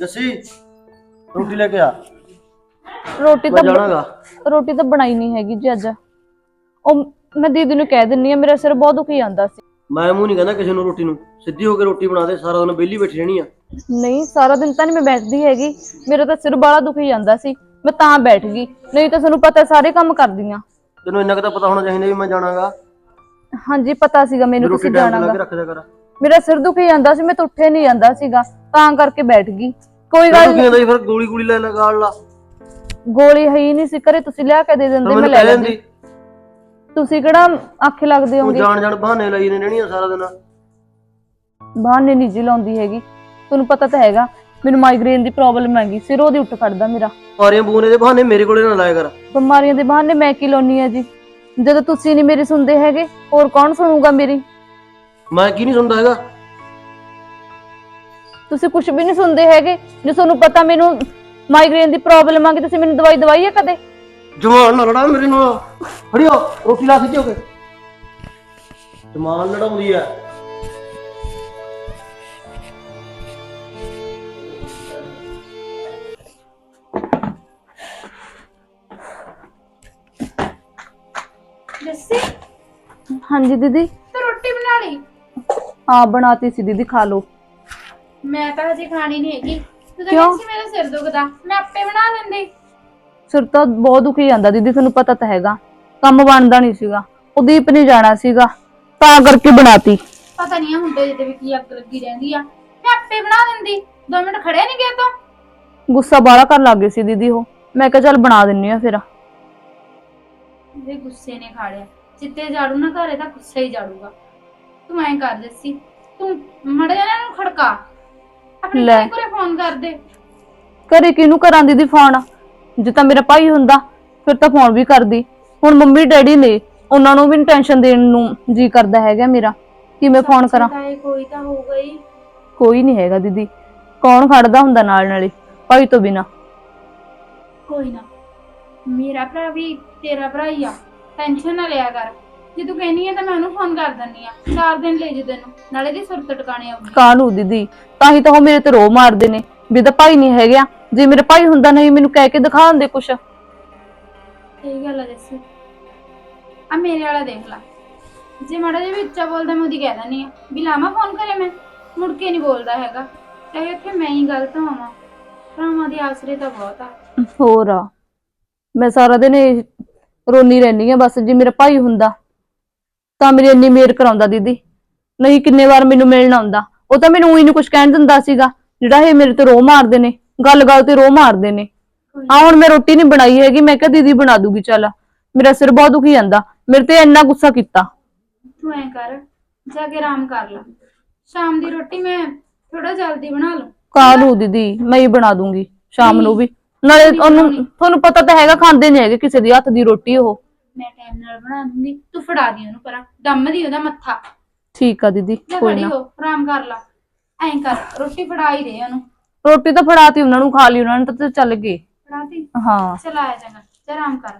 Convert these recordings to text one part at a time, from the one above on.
ਜੱਸੀ ਰੋਟੀ ਲੈ ਕੇ ਆ। ਰੋਟੀ ਮੈਂ ਤਾਂ ਜਾਣਾਗਾ। ਰੋਟੀ ਤਾਂ ਬਣਾਈ ਨਹੀਂ ਹੈਗੀ ਜੀ ਅੱਜ। ਉਹ ਮੈਂ ਦੀਦੀ ਨੂੰ ਕਹਿ ਦਿੰਨੀ ਆ ਮੇਰਾ ਸਿਰ ਬਹੁਤ ਦੁਖੀ ਜਾਂਦਾ ਸੀ। ਮੈਂ ਮੂੰਹ ਨਹੀਂ ਕਹਿੰਦਾ ਕਿਸੇ ਨੂੰ ਰੋਟੀ ਨੂੰ। ਸਿੱਧੀ ਹੋ ਕੇ ਰੋਟੀ ਬਣਾ ਦੇ ਸਾਰਾ ਦਿਨ ਵਿਹਲੀ ਬੈਠੀ ਰਹਿਣੀ ਆ। ਨਹੀਂ ਸਾਰਾ ਦਿਨ ਤਾਂ ਨਹੀਂ ਮੈਂ ਬੈਠਦੀ ਹੈਗੀ। ਮੇਰਾ ਤਾਂ ਸਿਰ ਬਾਲਾ ਦੁਖੀ ਜਾਂਦਾ ਸੀ। ਮੈਂ ਤਾਂ ਬੈਠ ਗਈ। ਨਹੀਂ ਤਾਂ ਤੁਹਾਨੂੰ ਪਤਾ ਸਾਰੇ ਕੰਮ ਕਰਦੀ ਆ ਤੈਨੂੰ ਇੰਨਾ ਕੁ ਤਾਂ ਪਤਾ ਹੋਣਾ ਚਾਹੀਦਾ ਵੀ ਮੈਂ ਜਾਣਾਗਾ। ਹਾਂਜੀ ਪਤਾ ਸੀਗਾ ਮੈਨੂੰ ਰੋਟੀ ਤੁਸੀਂ ਟਾਈਮ ਲਾ ਜਾਣਾਗਾ। ਕੇ ਰੱਖ ਦਿਆ ਕਰ। ਮੇਰਾ ਸਿਰ ਦੁਖੀ ਜਾਂਦਾ ਸੀ ਮੈਂ ਤਾਂ ਉੱਠੇ ਨਹੀਂ ਜਾਂਦਾ ਸੀਗਾ ਤਾਂ ਕਰਕੇ ਬੈਠ ਗਈ। ਕੋਈ ਗੱਲ ਤੈਨੂੰ ਕੀ ਹੁੰਦਾ ਜੀ ਫਿਰ ਗੋਲੀ ਗੋਲੀ ਲੈ ਲਗਾੜ ਲਾ? ਗੋਲੀ ਹੈ ਹੀ ਨਹੀਂ ਸੀ ਘਰੇ ਤੁਸੀਂ ਲਿਆ ਕੇ ਦੇ ਦਿੰਦੇ ਮੈਂ ਮੈਨੂੰ ਲੈ ਕਹਿ ਲੈਂਦੀ। ਤੁਸੀਂ ਕਿਹੜਾ ਆਖੇ ਲੱਗਦੇ ਤੂੰ ਹੋਗੇ ਜਾਣ ਜਾਣ ਬਹਾਨੇ ਲਾਈ ਨੇ ਰਹਿਣੀਆਂ ਸਾਰਾ ਦਿਨ। ਬਹਾਨੇ ਨਹੀਂ ਜੀ ਲਾਉਂਦੀ ਹੈਗੀ। ਤੁਹਾਨੂੰ ਪਤਾ ਤਾਂ ਹੈਗਾ ਮੈਨੂੰ ਮਾਈਗ੍ਰੇਨ ਦੀ ਪ੍ਰੋਬਲਮ ਹੈਗੀ ਸਿਰ ਉਹਦੀ ਉੱਠ ਖੜਦਾ ਮੇਰਾ। ਸਾਰੀਆਂ ਬੂਨੇ ਦੇ ਬਹਾਨੇ ਮੇਰੇ ਕੋਲੇ ਨਾ ਲਾਇਆ ਕਰ। ਬਿਮਾਰੀਆਂ ਦੇ ਬਹਾਨੇ ਮੈਂ ਕੀ ਲਾਉਣੀ ਆ ਜੀ? ਜਦੋਂ ਤੁਸੀਂ ਨਹੀਂ ਮੇਰੀ ਸੁਣਦੇ ਹੈਗੇ ਹੋਰ ਕੌਣ ਸੁਣੂਗਾ ਮੇਰੀ? ਮੈਂ ਕੀ ਨਹੀਂ ਸੁਣਦਾ ਹੈਗਾ? ਤੁਸੀਂ ਕੁਝ ਵੀ ਨਹੀਂ ਸੁਣਦੇ ਹੈਗੇ। ਜੇ ਤੁਹਾਨੂੰ ਪਤਾ ਮੈਨੂੰ ਮਾਈਗ੍ਰੇਨ ਦੀ ਪ੍ਰੋਬਲਮ ਆ ਕਿ ਤੁਸੀਂ ਮੈਨੂੰ ਦਵਾਈ ਦਵਾਈ ਹੈ ਕਦੇ? ਜਮਾਨ ਨਾ ਲੜਾ ਮੇਰੇ ਨਾਲ। ਫੜਿਓ ਰੋਟੀ ਲਾ ਸਿੱਧੀ ਹੋ ਕੇ ਜਮਾਨ ਲੜਾਉਂਦੀ ਆ। ਜੱਸੀ ਹਾਂਜੀ ਦੀਦੀ। ਤੂੰ ਰੋਟੀ ਬਣਾ ਲਈ? ਹਾਂ ਬਣਾਤੀ ਸੀ ਦੀਦੀ ਖਾ ਲਓ। ਮੈਂ ਤਾਂ ਹਜੇ ਖਾਣੀ ਨਹੀਂ ਹੈਗੀ। ਤੂੰ ਤਾਂ ਕਿਉਂ? ਕਹਿੰਦੀ ਸੀ ਮੇਰਾ ਸਿਰ ਦੁਖਦਾ। ਮੈਂ ਆਪੇ ਬਣਾ ਲੈਂਦੀ। ਸਿਰ ਤਾਂ ਬਹੁਤ ਦੁਖੀ ਜਾਂਦਾ ਦੀਦੀ ਤੁਹਾਨੂੰ ਪਤਾ ਤਾਂ ਹੈਗਾ। ਕੰਮ ਬਣਦਾ ਨਹੀਂ ਸੀਗਾ। ਉਦੀਪ ਨੇ ਜਾਣਾ ਸੀਗਾ ਤਾਂ ਕਰਕੇ ਬਣਾਤੀ। ਪਤਾ ਨਹੀਂ ਮੁੰਡੇ ਜਿਹਦੇ ਵੀ ਕੀ ਅੱਗ ਲੱਗੀ ਰਹਿੰਦੀ ਆ। ਮੈਂ ਆਪੇ ਬਣਾ ਦਿੰਦੀ ਦੋ ਮਿੰਟ ਖੜੇ ਨਹੀਂ ਗਏ ਤੂੰ? ਗੁੱਸਾ ਬਾਹਲਾ ਕਰਨ ਲੱਗ ਗਏ ਸੀ ਦੀਦੀ ਉਹ। ਮੈਂ ਕਿਹਾ ਚੱਲ ਬਣਾ ਦਿੰਨੀ ਆ ਫਿਰ। ਇਹ ਗੁੱਸੇ ਨੇ ਖਾ ਲਿਆ। ਜਿੱਤੇ ਝਾੜੂ ਨਾ ਘਰੇ ਤਾਂ ਗੁੱਸਾ ਹੀ ਝਾੜੂਗਾ। ਤੂੰ ਐਂ ਕਰ ਜੱਸੀ ਤੂੰ ਮੜ ਜਾ ਨੂੰ ਖੜਕਾ। ਆਪਣੇ ਲੈ। ਕੋਲੇ ਫੋਨ ਕਰ ਦੇ। ਘਰੇ ਕਿਹਨੂੰ ਕਰਾਂ ਦੀਦੀ ਫੋਨ? ਜੇ ਤਾਂ ਮੇਰਾ ਭਾਈ ਹੁੰਦਾ ਫਿਰ ਤਾਂ ਫੋਨ ਵੀ ਕਰਦੀ। ਹੁਣ ਮੰਮੀ ਡੈਡੀ ਨੇ ਉਹਨਾਂ ਨੂੰ ਵੀ ਟੈਨਸ਼ਨ ਦੇਣ ਨੂੰ ਜੀ ਕਰਦਾ ਹੈਗਾ ਮੇਰਾ। ਕਿ ਮੈਂ ਫੋਨ ਕਰਾਂ? ਕੋਈ ਤਾਂ ਹੋਊਗਾ ਹੀ ਕੋਈ ਨਹੀਂ ਹੈਗਾ ਦੀਦੀ। ਕੌਣ ਖੜਦਾ ਹੁੰਦਾ ਨਾਲ ਨਾਲੇ ਭਾਈ ਤੋਂ ਬਿਨਾ। ਕੋਈ ਨਾ। ਮੇਰਾ ਭਰਾ ਵੀ ਤੇਰਾ ਭਰਾ ਹੀ ਆ। ਟੈਨਸ਼ਨ ਨਾ ਲਿਆ ਕਰ। ਜੇ ਤੂੰ ਕਹਿਨੀ ਆ ਤਾਂ ਮੈਂ ਉਹਨੂੰ ਫੋਨ ਕਰ ਦਿੰਨੀ ਆ। ਚਾਰ ਦਿਨ ਲੈ ਜੇ ਤੈਨੂੰ ਨਾਲੇ ਦੀ ਸੁਰਤ ਟਿਕਾਣੇ ਆਉਗੀ ਕਾਹਨੂੰ ਦੀਦੀ? ਤਾਂ ਹੀ ਤਾਂ ਉਹ ਮੇਰੇ ਤੇ ਰੋ ਮਾਰਦੇ ਨੇ। ਵੀ ਇਹਦਾ ਭਾਈ ਨਹੀਂ ਹੈਗਾ। ਜੇ ਮੇਰੇ ਭਾਈ ਹੁੰਦਾ ਨਹੀਂ ਮੈਨੂੰ ਕਹਿ ਕੇ ਦਿਖਾਉਂਦੇ ਕੁਛ। ਇਹ ਗੱਲ ਆ ਜੱਸੀ। ਆ ਮੇਰੇ ਵਾਲਾ ਦੇਖ ਲਾ। ਜੇ ਮਾੜਾ ਜਿਹਾ ਵੀ ਉੱਚਾ ਬੋਲਦਾ ਮੈਂ ਉਹਦੀ ਕਹਿ ਦਿੰਨੀ ਆ। ਵੀ ਲਾਵਾਂ ਫੋਨ ਕਰੇ ਮੈਂ? ਮੁੜ ਕੇ ਨਹੀਂ ਬੋਲਦਾ ਹੈਗਾ। ਇਹ ਇੱਥੇ ਮੈਂ ਹੀ ਗਲਤ ਹੋਵਾਂ। ਭਰਾਵਾਂ ਦੀ ਆਸਰੇ ਤਾਂ ਬਹੁਤ ਆ। ਹੋਰ ਆ। ਮੈਂ ਸਾਰਾ ਦਿਨ ਇਹ ਰੋਣੀ ਰਹਿੰਦੀ ਆ ਬਸ ਜੇ ਮੇਰਾ ਭਾਈ ਹੁੰਦਾ। ਤਾਂ ਮੇਰੀ ਇੰਨੀ ਮੇਰ ਕਰਾਉਂਦਾ ਦੀਦੀ। ਨਹੀਂ ਕਿੰਨੇ ਵਾਰ ਮੈਨੂੰ ਮਿਲਣ ਆਉਂਦਾ। ਉਹ ਤਾਂ ਮੈਨੂੰ ਉਹੀ ਨੂੰ ਕੁਝ ਕਹਿਣ ਦਿੰਦਾ ਸੀਗਾ ਜਿਹੜਾ ਇਹ ਮੇਰੇ ਤੇ ਰੋ ਮਾਰਦੇ ਨੇ ਗੱਲ ਗੱਲ ਤੇ ਰੋ ਮਾਰਦੇ ਨੇ। ਆ ਹੁਣ ਮੈਂ ਰੋਟੀ ਨਹੀਂ ਬਣਾਈ ਹੈਗੀ ਮੈਂ ਕਿਹਾ ਦੀਦੀ ਬਣਾ ਦੂਗੀ ਚੱਲ। ਮੇਰਾ ਸਿਰ ਬਹੁਤ ਦੁਖੀ ਜਾਂਦਾ। ਮੇਰੇ ਤੇ ਇੰਨਾ ਗੁੱਸਾ ਕੀਤਾ। ਤੂੰ ਐ ਕਰ ਜਾ ਕੇ ਆਰਾਮ ਕਰ ਲੈ। ਸ਼ਾਮ ਦੀ ਰੋਟੀ ਮੈਂ ਥੋੜਾ ਜਲਦੀ ਬਣਾ ਲੂੰ। ਕਾਹਨੂੰ ਦੀਦੀ? ਮੈਂ ਹੀ ਬਣਾ ਦੂੰਗੀ ਸ਼ਾਮ ਨੂੰ ਵੀ। ਨਾਲੇ ਉਹਨੂੰ ਤੁਹਾਨੂੰ ਪਤਾ ਤਾਂ ਹੈਗਾ ਖਾਂਦੇ ਨਹੀਂ ਹੈਗੇ ਕਿਸੇ ਦੀ ਹੱਥ ਦੀ ਰੋਟੀ ਉਹ। ਮੈਂ ਟਾਈਮ ਨਾਲ ਬਣਾ ਦੂੰਗੀ। ਤੂੰ ਫੜਾ ਦੀ ਉਹਨੂੰ ਪਰਾਂ। ਦਮ ਦੀ ਉਹਦਾ ਮੱਥਾ। ਠੀਕ ਆ ਦੀਦੀ ਕੋਈ ਖੜੀ ਨਾ। ਹੋ ਆਰਾਮ ਕਰ ਲਾ। ਐਂ ਕਰ ਰੋਟੀ ਫੜਾ ਹੀ ਦੇ ਉਹਨੂੰ। ਰੋਟੀ ਤਾਂ ਫੜਾਤੀ ਉਹਨਾਂ ਨੂੰ ਖਾ ਲਈ ਉਹਨਾਂ ਨੇ ਤਾਂ ਤੇ ਚੱਲ ਗਏ। ਫੜਾਤੀ? ਹਾਂ। ਚਲ ਆਇਆ ਚੰਗਾ ਜਾ ਆਰਾਮ ਕਰ।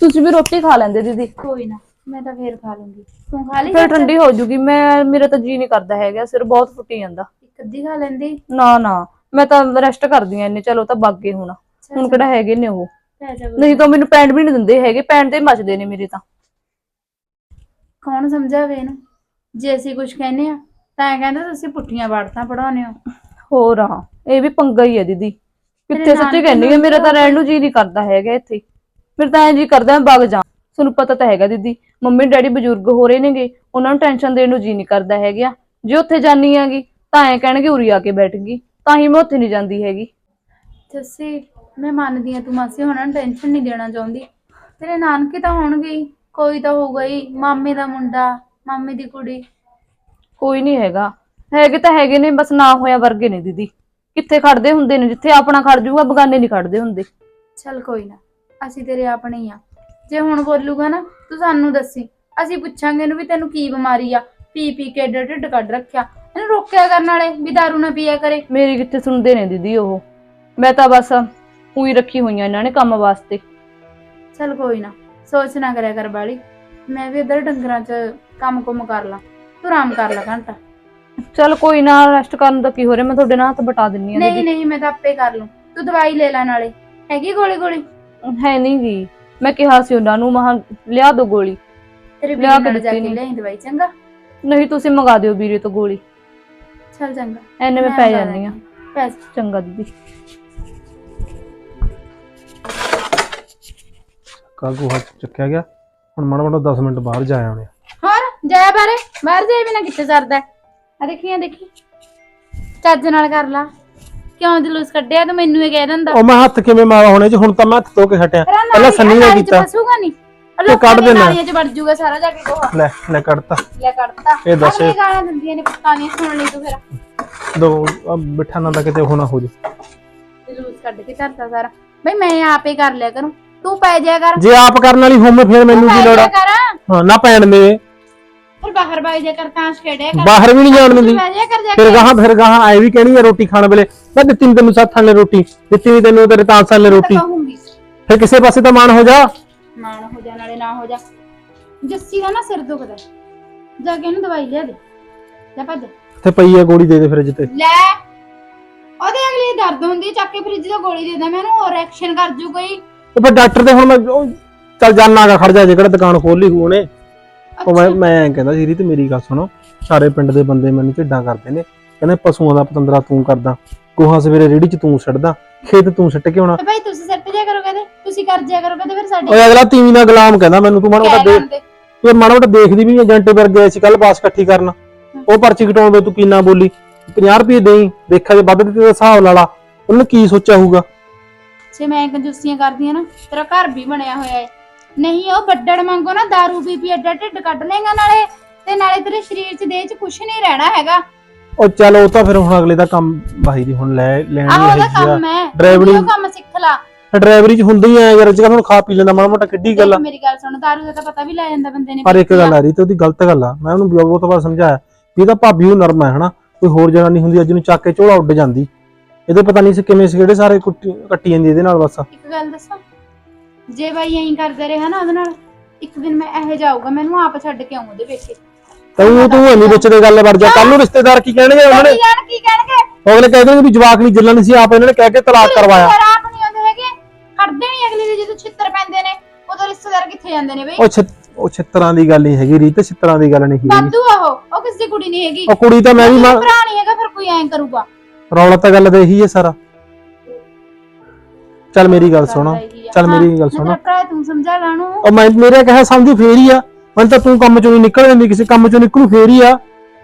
ਤੁਸੀਂ ਵੀ ਰੋਟੀ ਖਾ ਲੈਂਦੇ ਦੀਦੀ। ਕੋਈ ਨਾ ਮੈਂ ਤਾਂ ਫੇਰ ਖਾ ਲੂੰਗੀ। ਤੂੰ ਖਾ ਲਈ ਫਿਰ ਠੰਡੀ ਹੋ ਜੂਗੀ। ਮੈਂ ਮੇਰਾ ਤਾਂ ਜੀ ਨਹੀਂ ਕਰਦਾ ਹੈਗਾ ਸਿਰ ਬਹੁਤ ਫੁੱਟੀ ਜਾਂਦਾ। ਇੱਕ ਅੱਧੀ ਖਾ ਲੈਂਦੀ? ਨਾ ਨਾ। ਮੈਂ ਤਾਂ ਰੈਸਟ ਕਰਦੀ ਆ ਇੰਨੇ ਚਲੋ ਤਾਂ ਬੱਗ ਹੁਣ। ਹੁਣ ਕਿਹੜਾ ਹੈਗੇ ਨੇ ਉਹ। ਜਾ ਨਹੀਂ ਤਾਂ ਮੈਨੂੰ ਪੈਂਟ ਵੀ ਨਹੀਂ ਦਿੰਦੇ ਹੈਗੇ ਪੈਂਟ ਤੇ ਮੱਚਦੇ ਨੇ ਮੇਰੇ ਤਾਂ। ਕੌਣ ਸਮਝਾਵੇ ਇਹਨੂੰ? ਜੇ ਅਸੀਂ ਕੁਝ ਕਹਿੰਨੇ ਆ ਤਾਂ ਐਂ ਕਹਿੰਦਾ ਤੁਸੀਂ ਪੁੱਠੀਆਂ ਬਾੜਤਾਂ ਪੜਾਉਨੇ ਹੋ। ਹੋਰ ਆ ਇਹ ਵੀ ਪੰਗਾ ਹੀ ਹੈ ਦੀਦੀ। ਕਿੱਥੇ ਸੱਚੀ ਕਹਿੰਦੀ ਆ ਮੇਰਾ ਤਾਂ ਰਹਿਣ ਨੂੰ ਜੀ ਨਹੀਂ ਕਰਦਾ ਹੈਗਾ ਇੱਥੇ। ਫਿਰ ਤਾਂ ਐਂ ਜੀ ਕਰਦਾ ਮੈਂ ਵਗ ਜਾ ਤੁਹਾਨੂੰ ਪਤਾ ਤਾਂ ਹੈਗਾ ਦੀਦੀ ਮੰਮੀ ਡੈਡੀ ਬਜ਼ੁਰਗ ਹੋ ਰਹੇ ਨੇਗੇ ਉਹਨਾਂ ਨੂੰ ਟੈਨਸ਼ਨ ਦੇਣ ਨੂੰ ਜੀ ਨਹੀਂ ਕਰਦਾ ਹੈਗਾ। ਜੇ ਉੱਥੇ ਜਾਨੀ ਆਗੀ ਤਾਂ ਐਂ ਕਹਿਣਗੇ ਉਰੀ ਆ ਕੇ ਬੈਠ ਗਈ ਤਾਂ ਹੀ ਮੈਂ ਉੱਥੇ ਨਹੀਂ ਜਾਂਦੀ ਹੈਗੀ। ਜੱਸੀ ਮੈਂ ਮੰਨਦੀ ਆ ਤੂੰ ਮਾਸੀ ਹੁਣਾਂ ਨੂੰ ਟੈਨਸ਼ਨ ਨਹੀਂ ਦੇਣਾ ਚਾਹੁੰਦੀ। ਤੇਰੇ ਨਾਨਕੇ ਤਾਂ ਹੋਣਗੇ ਹੀ ਕੋਈ ਤਾਂ ਹੋਊਗਾ ਹੀ ਮਾਮੇ ਦਾ ਮੁੰਡਾ ਮਾਮੇ ਦੀ ਕੁੜੀ। ਕੋਈ ਨਹੀਂ ਹੈਗਾ। ਹੈਗੇ ਤਾਂ ਹੈਗੇ ਨੇ ਬਸ ਨਾ ਹੋਇਆ ਵਰਗੇ ਨੇ ਦੀਦੀ। ਕਿੱਥੇ ਖੜਦੇ ਹੁੰਦੇ ਨੇ ਜਿੱਥੇ ਆਪਣਾ ਖੜ ਜਾਊਗਾ ਬਗਾਨੇ ਨਹੀਂ ਖੜਦੇ ਹੁੰਦੇ। ਚੱਲ ਕੋਈ ਨਾ ਅਸੀਂ ਤੇਰੇ ਆਪਣੇ ਹੀ ਆ। ਜੇ ਹੁਣ ਬੋਲੂਗਾ ਨਾ ਤੂੰ ਸਾਨੂੰ ਦੱਸੀ। ਅਸੀਂ ਪੁੱਛਾਂਗੇ ਇਹਨੂੰ ਵੀ ਤੈਨੂੰ ਕੀ ਬਿਮਾਰੀ ਆ ਪੀ ਪੀ ਕੇ ਏਡਾ ਢਿੱਡ ਕੱਢ ਰੱਖਿਆ। ਇਹਨੂੰ ਰੋਕਿਆ ਕਰਨ ਵਾਲੇ ਵੀ ਦਾਰੂ ਨਾ ਪੀਆ ਕਰੇ। ਮੇਰੀ ਕਿੱਥੇ ਸੁਣਦੇ ਨੇ ਦੀਦੀ ਉਹ? ਮੈਂ ਤਾਂ ਬਸ ਉਹੀ ਰੱਖੀ ਹੋਈਆਂ ਇਹਨਾਂ ਨੇ ਕੰਮ ਵਾਸਤੇ। ਚੱਲ ਕੋਈ ਨਾ ਸੋਚ ਨਾ ਕਰਿਆ ਕਰ ਬਾਲੀ। ਮੈਂ ਵੀ ਇੱਧਰ ਡੰਗਰਾਂ 'ਚ ਕੰਮ ਕੁਮ ਕਰ ਲਾਂ ਤੂੰ ਆਰਾਮ ਕਰ ਲੈ ਘੰਟਾ। ਚਲ ਕੋਈ ਨਾ ਰੈਸਟ ਕਰਨ ਦਾ ਕੀ ਹੋ ਰਿਹਾ ਮੈਂ ਤੁਹਾਡੇ ਨਾਲ ਹੱਥ ਬਟਾ ਦਿੰਨੀ ਆ ਨਹੀਂ ਨਹੀਂ ਮੈਂ ਤਾਂ ਆਪੇ ਕਰ ਲੂੰ ਤੂੰ ਦਵਾਈ ਲੈ ਲੈ ਨਾਲੇ। ਹੈਗੀ ਗੋਲੀ ਗੋਲੀ? ਹੈ ਨਹੀਂ ਗੀ ਮੈਂ ਕਿਹਾ ਸੀ ਉਹਨਾਂ ਨੂੰ ਮਹਾ ਲਿਆ ਦੋ ਗੋਲੀ। ਤੇਰੇ ਲਿਆ ਵੀਰੇ ਕੇ ਨਾਲ ਜਾ ਕੇ ਦਿੱਤੀ ਨੀ। ਲੈ ਦਵਾਈ ਚੰਗਾ? ਨਹੀਂ ਤੁਸੀਂ ਮੰਗਾ ਦਿਓ ਵੀਰੇ ਤੋਂ ਗੋਲੀ। ਚੱਲ ਚੰਗਾ। ਐਨੇ ਮੈਂ ਪੈ ਮੰਗਾ ਜਾਂਦੀ ਆ। ਪੈ ਚੰਗਾ ਦੀਦੀ। ਕੱਲ ਗੋਹਾ ਚੱਕਿਆ ਗਿਆ। ਹੁਣ ਮਾੜਾ ਮਾੜਾ 10 ਮਿੰਟ ਬਾਹਰ ਜਾ ਆਉਣੇ ਹੋਰ ਜਾਇਆ ਬਾਰੇ ਬਾਹਰ ਜਾਏ ਬਿਨਾ ਕਿੱਥੇ ਸਰਦਾ? ਆ ਦੇਖੀ ਆ ਦੇਖੀ। ਚੱਜ ਨਾਲ ਕਰ ਲਾ। ਕਿਉਂ ਜਲੂਸ ਕੱਢਿਆ ਤੂੰ ਮੈਨੂੰ ਇਹ ਕਹਿ ਦਿੰਦਾ। ਉਹ ਮੈਂ ਹੱਥ ਕਿਵੇਂ ਮਾਰਾ ਹੋਣੇ ਚ? ਹੁਣ ਤਾਂ ਮੈਂ ਹੱਥ ਧੋ ਕੇ ਹਟਿਆ। ਪਹਿਲਾਂ ਸੰਨੀ ਨੇ ਕੀਤਾ। ਫਸੂਗਾ ਨਹੀਂ। ਤੂੰ ਕੱਢ ਦੇਣਾ। ਨਾਲੀਆਂ ਚ ਵੜ ਜੂਗਾ ਸਾਰਾ ਜਾ ਕੇ ਗੋਹਾ। ਲੈ ਲੈ ਕੱਢਤਾ। ਲੈ ਕੱਢਤਾ। ਇਹ ਦੱਸ। ਅਗਲੀ ਗਾਲਾਂ ਦਿੰਦੀਆਂ ਨੇ ਕੁੱਤਾਂ ਦੀਆਂ ਸੁਣ ਲਈ ਤੂੰ ਫਿਰ। ਦੋ ਆਹ ਬਿਠਾ ਨਾ ਤਾਂ ਕਿਤੇ ਹੋਣਾ ਹੋ ਜੇ ਜਲੂਸ ਕੱਢ ਕੇ ਕਰਤਾ ਸਾਰਾ। ਬਈ ਮੈਂ ਆਪੇ ਕਰ ਲਿਆ ਕਰੂੰ। ਤੂੰ ਪੈ ਜਾਇਆ ਕਰ। ਜੇ ਆਪ ਕਰਨ ਵਾਲੀ ਹੋਵੇ ਫਿਰ ਮੈਨੂੰ ਕੀ ਲੋੜ ਆ? ਕਰ। ਹਾਂ ਨਾ ਪੈਣ ਦੇ ਫਿਰ ਬਾਹਰ ਬਾਈ ਜਾ ਕਰ ਤਾਂਸ਼ ਖੇਡਿਆ ਕਰ। ਬਾਹਰ ਵੀ ਨਹੀਂ ਜਾਣ ਦਿੰਦੀ। ਪੈ ਜਾਇਆ ਕਰ ਜਾ ਫਿਰ ਗਾਹਾਂ ਫਿਰ ਗਾਹਾਂ ਆਏ ਵੀ ਕਹਿਣੀ ਆ ਰੋਟੀ ਖਾਣ ਵੇਲੇ ਮੈਂ ਦਿੱਤੀ ਨੀ ਤੈਨੂੰ ਸੱਤ ਥਾਲੇ ਰੋਟੀ ਦਿੱਤੀ ਨੀ ਤੈਨੂੰ ਤੇਰੇ ਤਾਂ ਸਾਲੇ ਰੋਟੀ। ਕਹੂੰਗੀ। ਫਿਰ ਕਿਸੇ ਪਾਸੇ ਤਾਂ ਮਾਨ ਹੋ ਜਾ। ਮਾਣ ਹੋ ਜਾ ਨਾਲੇ ਨਾ ਹੋ ਜਾ। ਜੱਸੀ ਦਾ ਨਾ ਸਿਰ ਦੁਖਦਾ। ਜਾ ਕੇ ਉਹਨੂੰ ਦਵਾਈ ਲਿਆ ਦੇ। ਜਾ ਭੱਜ। ਤੇ ਪਈ ਆ ਗੋਲੀ ਦੇ ਦੇ ਫ੍ਰਿਜ ਤੇ। ਲੈ ਉਹਦੇ ਅਗਲੀ ਦਰਦ ਹੁੰਦੀ ਹੈ, ਚੱਕ ਕੇ ਫ੍ਰਿਜ ਤੋਂ ਗੋਲੀ ਦੇ ਦਾਂ। ਮੈਂ ਉਹਨੂੰ ਹੋਰ ਐਕਸ਼ਨ ਕਰ ਜੂ ਕੋਈ। ਤੇ ਫਿਰ ਡਾਕਟਰ ਤੇ ਹੁਣ ਮੈਂ ਉਹ ਚੱਲ ਜਾਨਾਗਾ ਖੜ ਜਾ ਜੇ ਕਿਹੜਾ ਦੁਕਾਨ ਖੋਲ ਲਈ ਹੋਣੇ ਉਹ ਮੈਂ ਮੈਂ ਐਂ ਕਹਿੰਦਾ ਸੀ ਰੀਤ ਮੇਰੀ ਗੱਲ ਸੁਣੋ। ਸਾਰੇ ਪਿੰਡ ਦੇ ਬੰਦੇ ਮੈਨੂੰ ਝਿੱਡਾਂ ਕਰਦੇ ਨੇ। ਕਹਿੰਦੇ ਪਸ਼ੂਆਂ ਦਾ ਪਤੰਦਰਾ ਤੂੰ ਕਰਦਾ। ਗੋਹਾ ਸਵੇਰੇ ਰੇੜੀ 'ਚ ਤੂੰ ਛੱਡਦਾ ਖੇਤ ਤੂੰ ਸਿੱਟ ਕੇ ਆਉਣਾ। ਤੇ ਭਾਈ ਤੁਸੀਂ ਸਿਰ ਤੇ ਜਾ ਕਰੋ ਕਹਦੇ। ਤੁਸੀਂ ਕਰ ਜਿਆ ਕਰੋ ਕਹਦੇ ਫਿਰ ਸਾਡੇ ਓਏ ਅਗਲਾ ਤੀਵੀਂ ਦਾ ਗੁਲਾਮ ਕਹਿੰਦਾ ਮੈਨੂੰ ਤੂੰ ਮਾੜਾ ਮੋਟਾ ਕਹਿ ਦੇਖ। ਤੂੰ ਮਾੜਾ ਮੋਟਾ ਦੇਖਦੀ ਵੀ ਏਜੰਟ ਵਰ ਗਏ ਸੀ ਕੱਲ ਪਾਸ ਇਕੱਠੀ ਕਰਨ। ਉਹ ਪਰਚੀ ਕਟਾਉਣ ਦੇ ਤੂੰ ਕਿੰਨਾ ਬੋਲੀ? 50 ਰੁਪਏ ਦੇਈ। ਦੇਖਿਆ ਜੇ ਵੱਧ ਦਿੱਤੇ ਤਾਂ ਹਿਸਾਬ ਲਾ ਲਾ। ਉਹਨੇ ਕੀ ਸੋਚਿਆ ਹੋਊਗਾ? ਜੇ ਮੈਂ ਕੰਜੂਸੀਆਂ ਕਰਦੀ ਆ ਨਾ ਤੇਰਾ ਘਰ ਵੀ ਬਣਿਆ ਹੋਇਆ ਹੈ ਨਹੀਂ ਉਹ ਵੱਡੜ ਮੰਗੋ ਨਾ दारू ਪੀ ਪੀ ਐਡਾ ਢਿੱਡ ਕੱਢ ਲੇਗਾ ਨਾਲੇ ਤੇ ਨਾਲੇ ਤੇਰੇ ਸਰੀਰ 'ਚ ਦੇਹ 'ਚ ਕੁਝ ਨਹੀਂ ਰਹਿਣਾ ਹੈਗਾ ਉਹ ਚੱਲ ਉਹ ਤਾਂ ਫਿਰ ਹੁਣ ਅਗਲੇ ਦਾ ਕੰਮ ਬਾਈ ਦੀ ਹੁਣ ਲੈ ਲੈਣੀ ਆਹ ਉਹਦਾ ਹੈਗੀ ਆ ਕੰਮ ਹੈ ਡਰਾਈਵਰੀ- ਤੂੰ ਵੀ ਉਹ ਕੰਮ ਸਿੱਖ ਲਾ ਡਰਾਈਵਰੀ 'ਚ ਹੁੰਦਾ ਹੀ ਐ ਯਾਰ ਅੱਜ ਕੱਲ੍ਹ ਹੁਣ ਖਾ ਪੀ ਲੈਂਦਾ ਮਾੜਾ ਮੋਟਾ ਕਿੱਡੀ ਗੱਲ ਆ ਦੇਖ ਮੇਰੀ ਗੱਲ ਸੁਣ दारू ਦਾ ਤਾਂ ਪਤਾ ਵੀ ਲੈ ਜਾਂਦਾ ਬੰਦੇ ਨੇ ਪਰ ਇੱਕ ਗੱਲ ਆ ਰਹੀ ਤੇ ਉਹਦੀ ਗਲਤ ਗੱਲ ਆ ਮੈਂ ਉਹਨੂੰ ਬਹੁਤ ਵਾਰ ਸਮਝਾਇਆ ਵੀ ਇਹਦਾ ਭਾਬੀ ਉਹ ਨਰਮ ਹੈ ਹਨਾ ਕੋਈ ਹੋਰ ਜਨਾਨੀ ਹੁੰਦੀ ਅੱਜ ਨੂੰ ਚੱਕ ਕੇ ਝੋਲਾ ਉੱਡ ਜਾਂਦੀ ਇਹਦੇ ਪਤਾ ਨਹੀਂ ਸੀ ਕਿਵੇਂ ਸੀ ਕਿਹੜੇ ਸਾਰੇ ਕੁੱਟੀ- ਕੱਟੀ ਜਾਂਦੀ ਇਹਦੇ ਨਾਲ ਬਸ। ਇੱਕ ਗੱਲ ਦੱਸਾਂ ਜੇ ਬਾਈ ਐਂ ਕਰਦੇ ਰਿਹਾ ਨਾ ਉਹਦੇ ਨਾਲ ਇੱਕ ਦਿਨ ਮੈਂ ਇਹੋ ਜਾਊਗਾ ਮੈਨੂੰ ਆਪ ਛੱਡ ਕੇ ਆਉਂ ਉਹਦੇ ਵੇਖੇ। ਤੂੰ ਤੂੰ ਐਵੇਂ ਵਿੱਚ ਦੇ ਗੱਲ ਵੜ ਜਾ ਕੱਲ ਨੂੰ ਰਿਸ਼ਤੇਦਾਰ ਕੀ ਕਹਿਣਗੇ ਉਹਨਾਂ ਨੇ? ਜਾਣ ਕੀ ਕਹਿਣਗੇ? ਅਗਲੇ ਕਹਿ ਦੇਣਗੇ ਵੀ ਜਵਾਕ ਨਹੀਂ ਜੱਲਣ ਸੀ ਆਪ ਇਹਨਾਂ ਨੇ ਕਹਿ ਕੇ ਤਲਾਕ ਕਰਵਾਇਆ। ਆਪ ਨਹੀਂ ਆਉਂਦੇ ਹੈਗੇ ਖੜਦੇ ਨਹੀਂ ਅਗਲੇ ਦੇ ਜਦੋਂ ਛਿੱਤਰ ਪੈਂਦੇ ਨੇ ਉਦੋਂ ਰਿਸ਼ਤੇਦਾਰ ਕਿੱਥੇ ਜਾਂਦੇ ਨੇ ਬਈ? ਉਹ ਛਿ- ਉਹ ਛਿੱਤਰਾਂ ਦੀ ਗੱਲ ਨਹੀਂ ਹੈਗੀ ਰੀਤ ਛਿੱਤਰਾਂ ਦੀ ਗੱਲ ਨਹੀਂ ਹੈਗੀ। ਵਾਧੂ ਆ ਉਹ ਉਹ ਕਿਸੇ ਦੀ ਕੁੜੀ ਨਹੀਂ ਹੈਗੀ। ਉਹ ਕੁੜੀ ਤਾਂ ਮੈਂ ਵੀ ਉਹਦਾ ਮਾਂ- ਭਰਾ ਨਹੀਂ ਹੈਗਾ ਫਿਰ ਕੋਈ ਐਂ ਕਰੂਗਾ। ਰੌਲਾ ਤਾਂ ਗੱਲ ਦਾ ਇਹੀ ਹੈ ਸਾਰਾ। ਚੱਲ ਮੇਰੀ ਗੱਲ ਸੁਣ ਚੱਲ ਮੇਰੀ ਗੱਲ ਸੁਣ। ਭਰਾ ਤੂੰ ਸਮਝਾ ਲਾ ਨੂੰ ਉਹ ਮੈਂ ਮੇਰੇ ਕਹੇ ਸਮਝੂ ਫੇਰ ਹੀ ਆ। ਮੈਂ ਤਾਂ ਤੂੰ ਕੰਮ ਚੋਂ ਨਿਕਲ ਜਾਂਦੀ ਕਿਸੇ ਕੰਮ ਚੋਂ ਨਿਕਲੂ ਫੇਰ ਹੀ ਆ।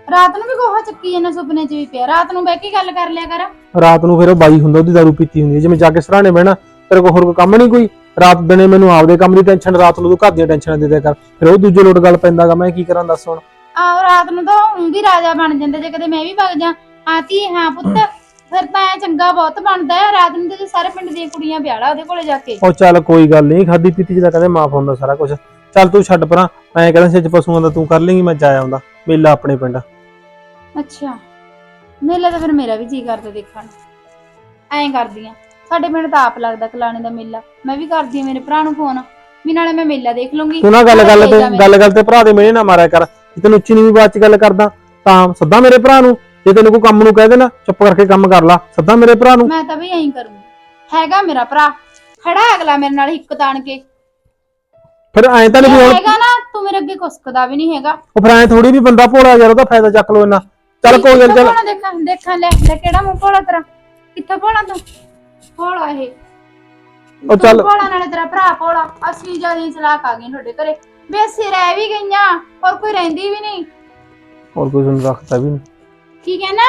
ਰਾਤ ਨੂੰ ਵੀ ਗੋਹਾ ਚੱਕੀ ਜਾਂਦਾ ਸੁਪਨੇ 'ਚ ਵੀ ਪਿਆ। ਰਾਤ ਨੂੰ ਬਹਿ ਕੇ ਗੱਲ ਕਰ ਲਿਆ ਕਰ। ਰਾਤ ਨੂੰ ਫਿਰ ਉਹ ਬਾਈ ਹੁੰਦਾ ਉਹਦੀ ਦਾਰੂ ਪੀਤੀ ਹੁੰਦੀ ਹੈ। ਜਿਵੇਂ ਜਾ ਕੇ ਸਰਾਣੇ ਬਹਿਣਾ ਤੇਰੇ ਕੋਲ ਹੋਰ ਕੋਈ ਕੰਮ ਨਹੀਂ ਕੋਈ? ਰਾਤ ਦਿਨੇ ਮੈਨੂੰ ਆਪਦੇ ਕੰਮ ਦੀ ਟੈਨਸ਼ਨ ਰਾਤ ਨੂੰ ਤੂੰ ਘਰ ਦੀਆਂ ਟੈਨਸ਼ਨਾਂ ਦੇ ਦਿਆ ਕਰ। ਫਿਰ ਉਹ ਦੂਜੇ ਲੋਟ ਗੱਲ ਪੈਂਦਾਗਾ ਮੈਂ ਕੀ ਕਰਾਂ ਦੱਸ ਹੁਣ? ਆਹ ਰਾਤ ਨੂੰ ਤਾਂ ਉਹ ਵੀ ਰਾਜਾ ਬਣ ਜਾਂਦਾ ਜੇ ਕਦੇ ਮੈਂ ਵੀ ਵਗ ਜਾ। ਹਾਂ ਧੀ ਹਾਂ ਪੁੱਤ। ਫਿਰ ਤਾਂ ਐ ਚੰਗਾ ਬਹੁਤ ਬਣਦਾ ਹੈ। ਰਾਤ ਨੂੰ ਤੇ ਸਾਰੇ ਪਿੰਡ ਦੀਆਂ ਕੁੜੀਆਂ ਵਿਆਹਲਾ ਉਹਦੇ ਕੋਲੇ ਜਾ ਕੇ। ਉਹ ਚੱਲ ਕੋਈ ਗੱਲ ਨਹੀਂ ਖਾਦੀ ਪੀਤੀ ਜਿਹਦਾ ਕਹਿੰਦੇ ਮਾਫ ਹੁੰਦਾ ਸਾਰਾ ਕੁਝ ਚੱਲ ਤੂੰ ਛੱਡ ਪਰਾਂ ਮੈਂ ਕਹਿੰਦਾ ਸੀ ਅੱਜ ਪਸ਼ੂਆਂ ਦਾ ਤੂੰ ਕਰ ਲੇਂਗੀ ਮੈਂ ਜਾ ਆਉਂਦਾ। ਮੇਲਾ ਆਪਣੇ ਪਿੰਡ। ਅੱਛਾ। ਮੇਲਾ ਤਾਂ ਫਿਰ ਮੇਰਾ ਵੀ ਜੀ ਕਰਦਾ ਦੇਖਣ। ਐਂ ਕਰਦੀ ਆ। ਸਾਡੇ ਪਿੰਡ ਤਾਂ ਆਪ ਲੱਗਦਾ ਕਲਾਣੇ ਦਾ ਮੇਲਾ। ਮੈਂ ਵੀ ਕਰਦੀ ਆ ਮੇਰੇ ਭਰਾ ਨੂੰ ਫੋਨ। ਵੀ ਨਾਲੇ ਮੈਂ ਮੇਲਾ ਦੇਖ ਲੂੰਗੀ ਤੂੰ ਨਾ ਗੱਲ ਗੱਲ ਨਾਲੇ ਤੇ ਗੱਲ ਗੱਲ ਤੇ ਭਰਾ ਦੇ ਮੇਰੇ ਨਾ ਮਾਰਿਆ ਕਰ। ਜੇ ਤੈਨੂੰ ਉੱਚੀ ਨੀਵੀਂ ਬਾਤ ਚ ਗੱਲ ਕਰਦਾ ਤਾਂ ਸੱਦਾ ਮੇਰੇ ਭਰਾ ਨੂੰ। ਜੇ ਤੈਨੂੰ ਕੋਈ ਕੰਮ ਨੂੰ ਕਹਿ ਦੇਣਾ ਚੁੱਪ ਕਰਕੇ ਕੰਮ ਕਰ ਲਾ ਸੱਦਾ ਮੇਰੇ ਭਰਾ ਨੂੰ। ਮੈਂ ਤਾਂ ਵੀ ਐਂ ਕਰੂੰਗੀ। ਹੈਗਾ ਮੇਰਾ ਭਰਾ ਖੜਾ ਅਗਲਾ ਮੇਰੇ ਨਾਲ ਹਿੱਕ ਤਾਣ ਕੇ। ਫਿਰ ਐਂ ਤਾਂ ਨਹੀਂ ਵੀ ਹੁਣ ਹੈਗਾ ਨਾ ਤੂੰ ਮੇਰੇ ਅੱਗੇ ਕੁਸਕਦਾ ਵੀ ਨਹੀਂ ਹੈਗਾ। ਉਹ ਫਿਰ ਐਂ ਥੋੜੀ ਵੀ ਬੰਦਾ ਭੋਲਾ ਯਾਰ ਉਹਦਾ ਫਾਇਦਾ ਚੱਕ ਲੋ ਇੰਨਾ। ਚੱਲ ਕੋਈ ਗੱਲ ਚੱਲ। ਦੇਖਾਂ ਦੇਖਾਂ ਲੈ ਲੈ ਕਿਹੜਾ ਮੂੰਹ ਭੋਲਾ ਤੇਰਾ? ਕਿੱਥੇ ਭੋਲਾ ਤੂੰ? ਭੋਲਾ ਇਹ। ਉਹ ਤੂੰ ਚੱਲ। ਭੋਲਾ ਨਾਲੇ ਤੇਰਾ ਭਰਾ ਭੋਲਾ। ਅਸੀਂ ਜ਼ਿਆਦਾ ਚਲਾਕ ਆ ਗਏ ਤੁਹਾਡੇ ਘਰੇ। ਅਸੀਂ ਰਹਿ ਵੀ ਗਈਆਂ ਹੋਰ ਕੋਈ ਰਹਿੰਦੀ ਵੀ ਨਹੀਂ। ਹੋਰ ਕੋਈ ਤੁਹਾਨੂੰ ਰੱਖਦਾ ਵੀ ਨਹੀਂ। ਕੀ ਕਹਿਣਾ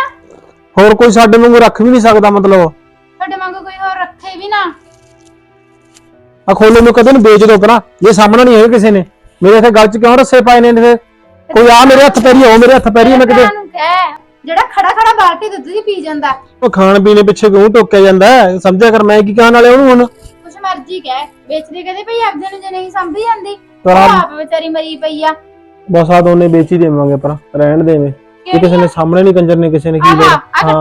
ਹੋਰ ਕੋਈ ਸਾਡੇ ਵਾਂਗੂ ਰੱਖ ਵੀ ਨਹੀਂ ਸਕਦਾ ਮਤਲਬ? ਤੁਹਾਡੇ ਵਾਂਗੂ ਕੋਈ ਹੋਰ ਰੱਖੇ ਵੀ ਨਾ। ਆ ਖੋਲੇ ਨੂੰ ਕਦੇ ਨੂੰ ਵੇਚ ਦੋ ਪਰਾਂ ਇਹ ਸਾਹਮਣਾ ਨਹੀਂ ਹੈਗਾ ਕਿਸੇ ਨੇ। ਮੇਰੇ ਇੱਥੇ ਗੱਲ 'ਚ ਕਿਉਂ ਰੱਸੇ ਪਾਏ ਨੇ ਇਹਦੇ? ਕੋਈ ਆ ਮੇਰੇ ਹੱਥ ਪੈਰੀ ਉਹ ਮੇਰੇ ਹੱਥ ਪੈਰੀ ਮੈਂ ਕਿਤੇ। ਭਰਾ ਨੂੰ ਕਹਿ ਜਿਹੜਾ ਖੜਾ ਖੜਾ ਬਾਲਟੀ ਦੁੱਧ ਦੀ ਪੀ ਜਾਂਦਾ। ਉਹ ਖਾਣ ਪੀਣੇ ਪਿੱਛੇ ਕਿਉਂ ਟੋਕਿਆ ਜਾਂਦਾ? ਹੈ? ਸਮਝਿਆ ਕਰ ਮੈਂ ਕੀ ਕਹਿਣ ਵਾਲੇ ਉਹਨੂੰ ਹੁਣ? ਕੁਛ ਮਰਜ਼ੀ ਕਹਿ ਵੇਚਦੇ ਕਦੇ ਭਈ ਆਪਦੇ ਨੂੰ ਜੇ ਨਹੀਂ ਸੰਭੀ ਜਾਂਦੀ ਉਹ ਆਪ ਵਿਚਾਰੀ ਮਰੀ ਪਈ ਆ। ਬਸ ਆ ਦੋਨੇ ਵੇਚ ਹੀ ਦੇਵਾਂਗੇ ਪਰ ਰਹਿਣ ਦੇਵੇਂ। ਜੇ ਕਿਸੇ ਨੇ ਸਾਹਮਣੇ ਨਹੀਂ ਕੰਜਰ ਨੇ ਕਿਸੇ ਨੇ ਕੀ ਲੈਣਾ। ਹਾਂ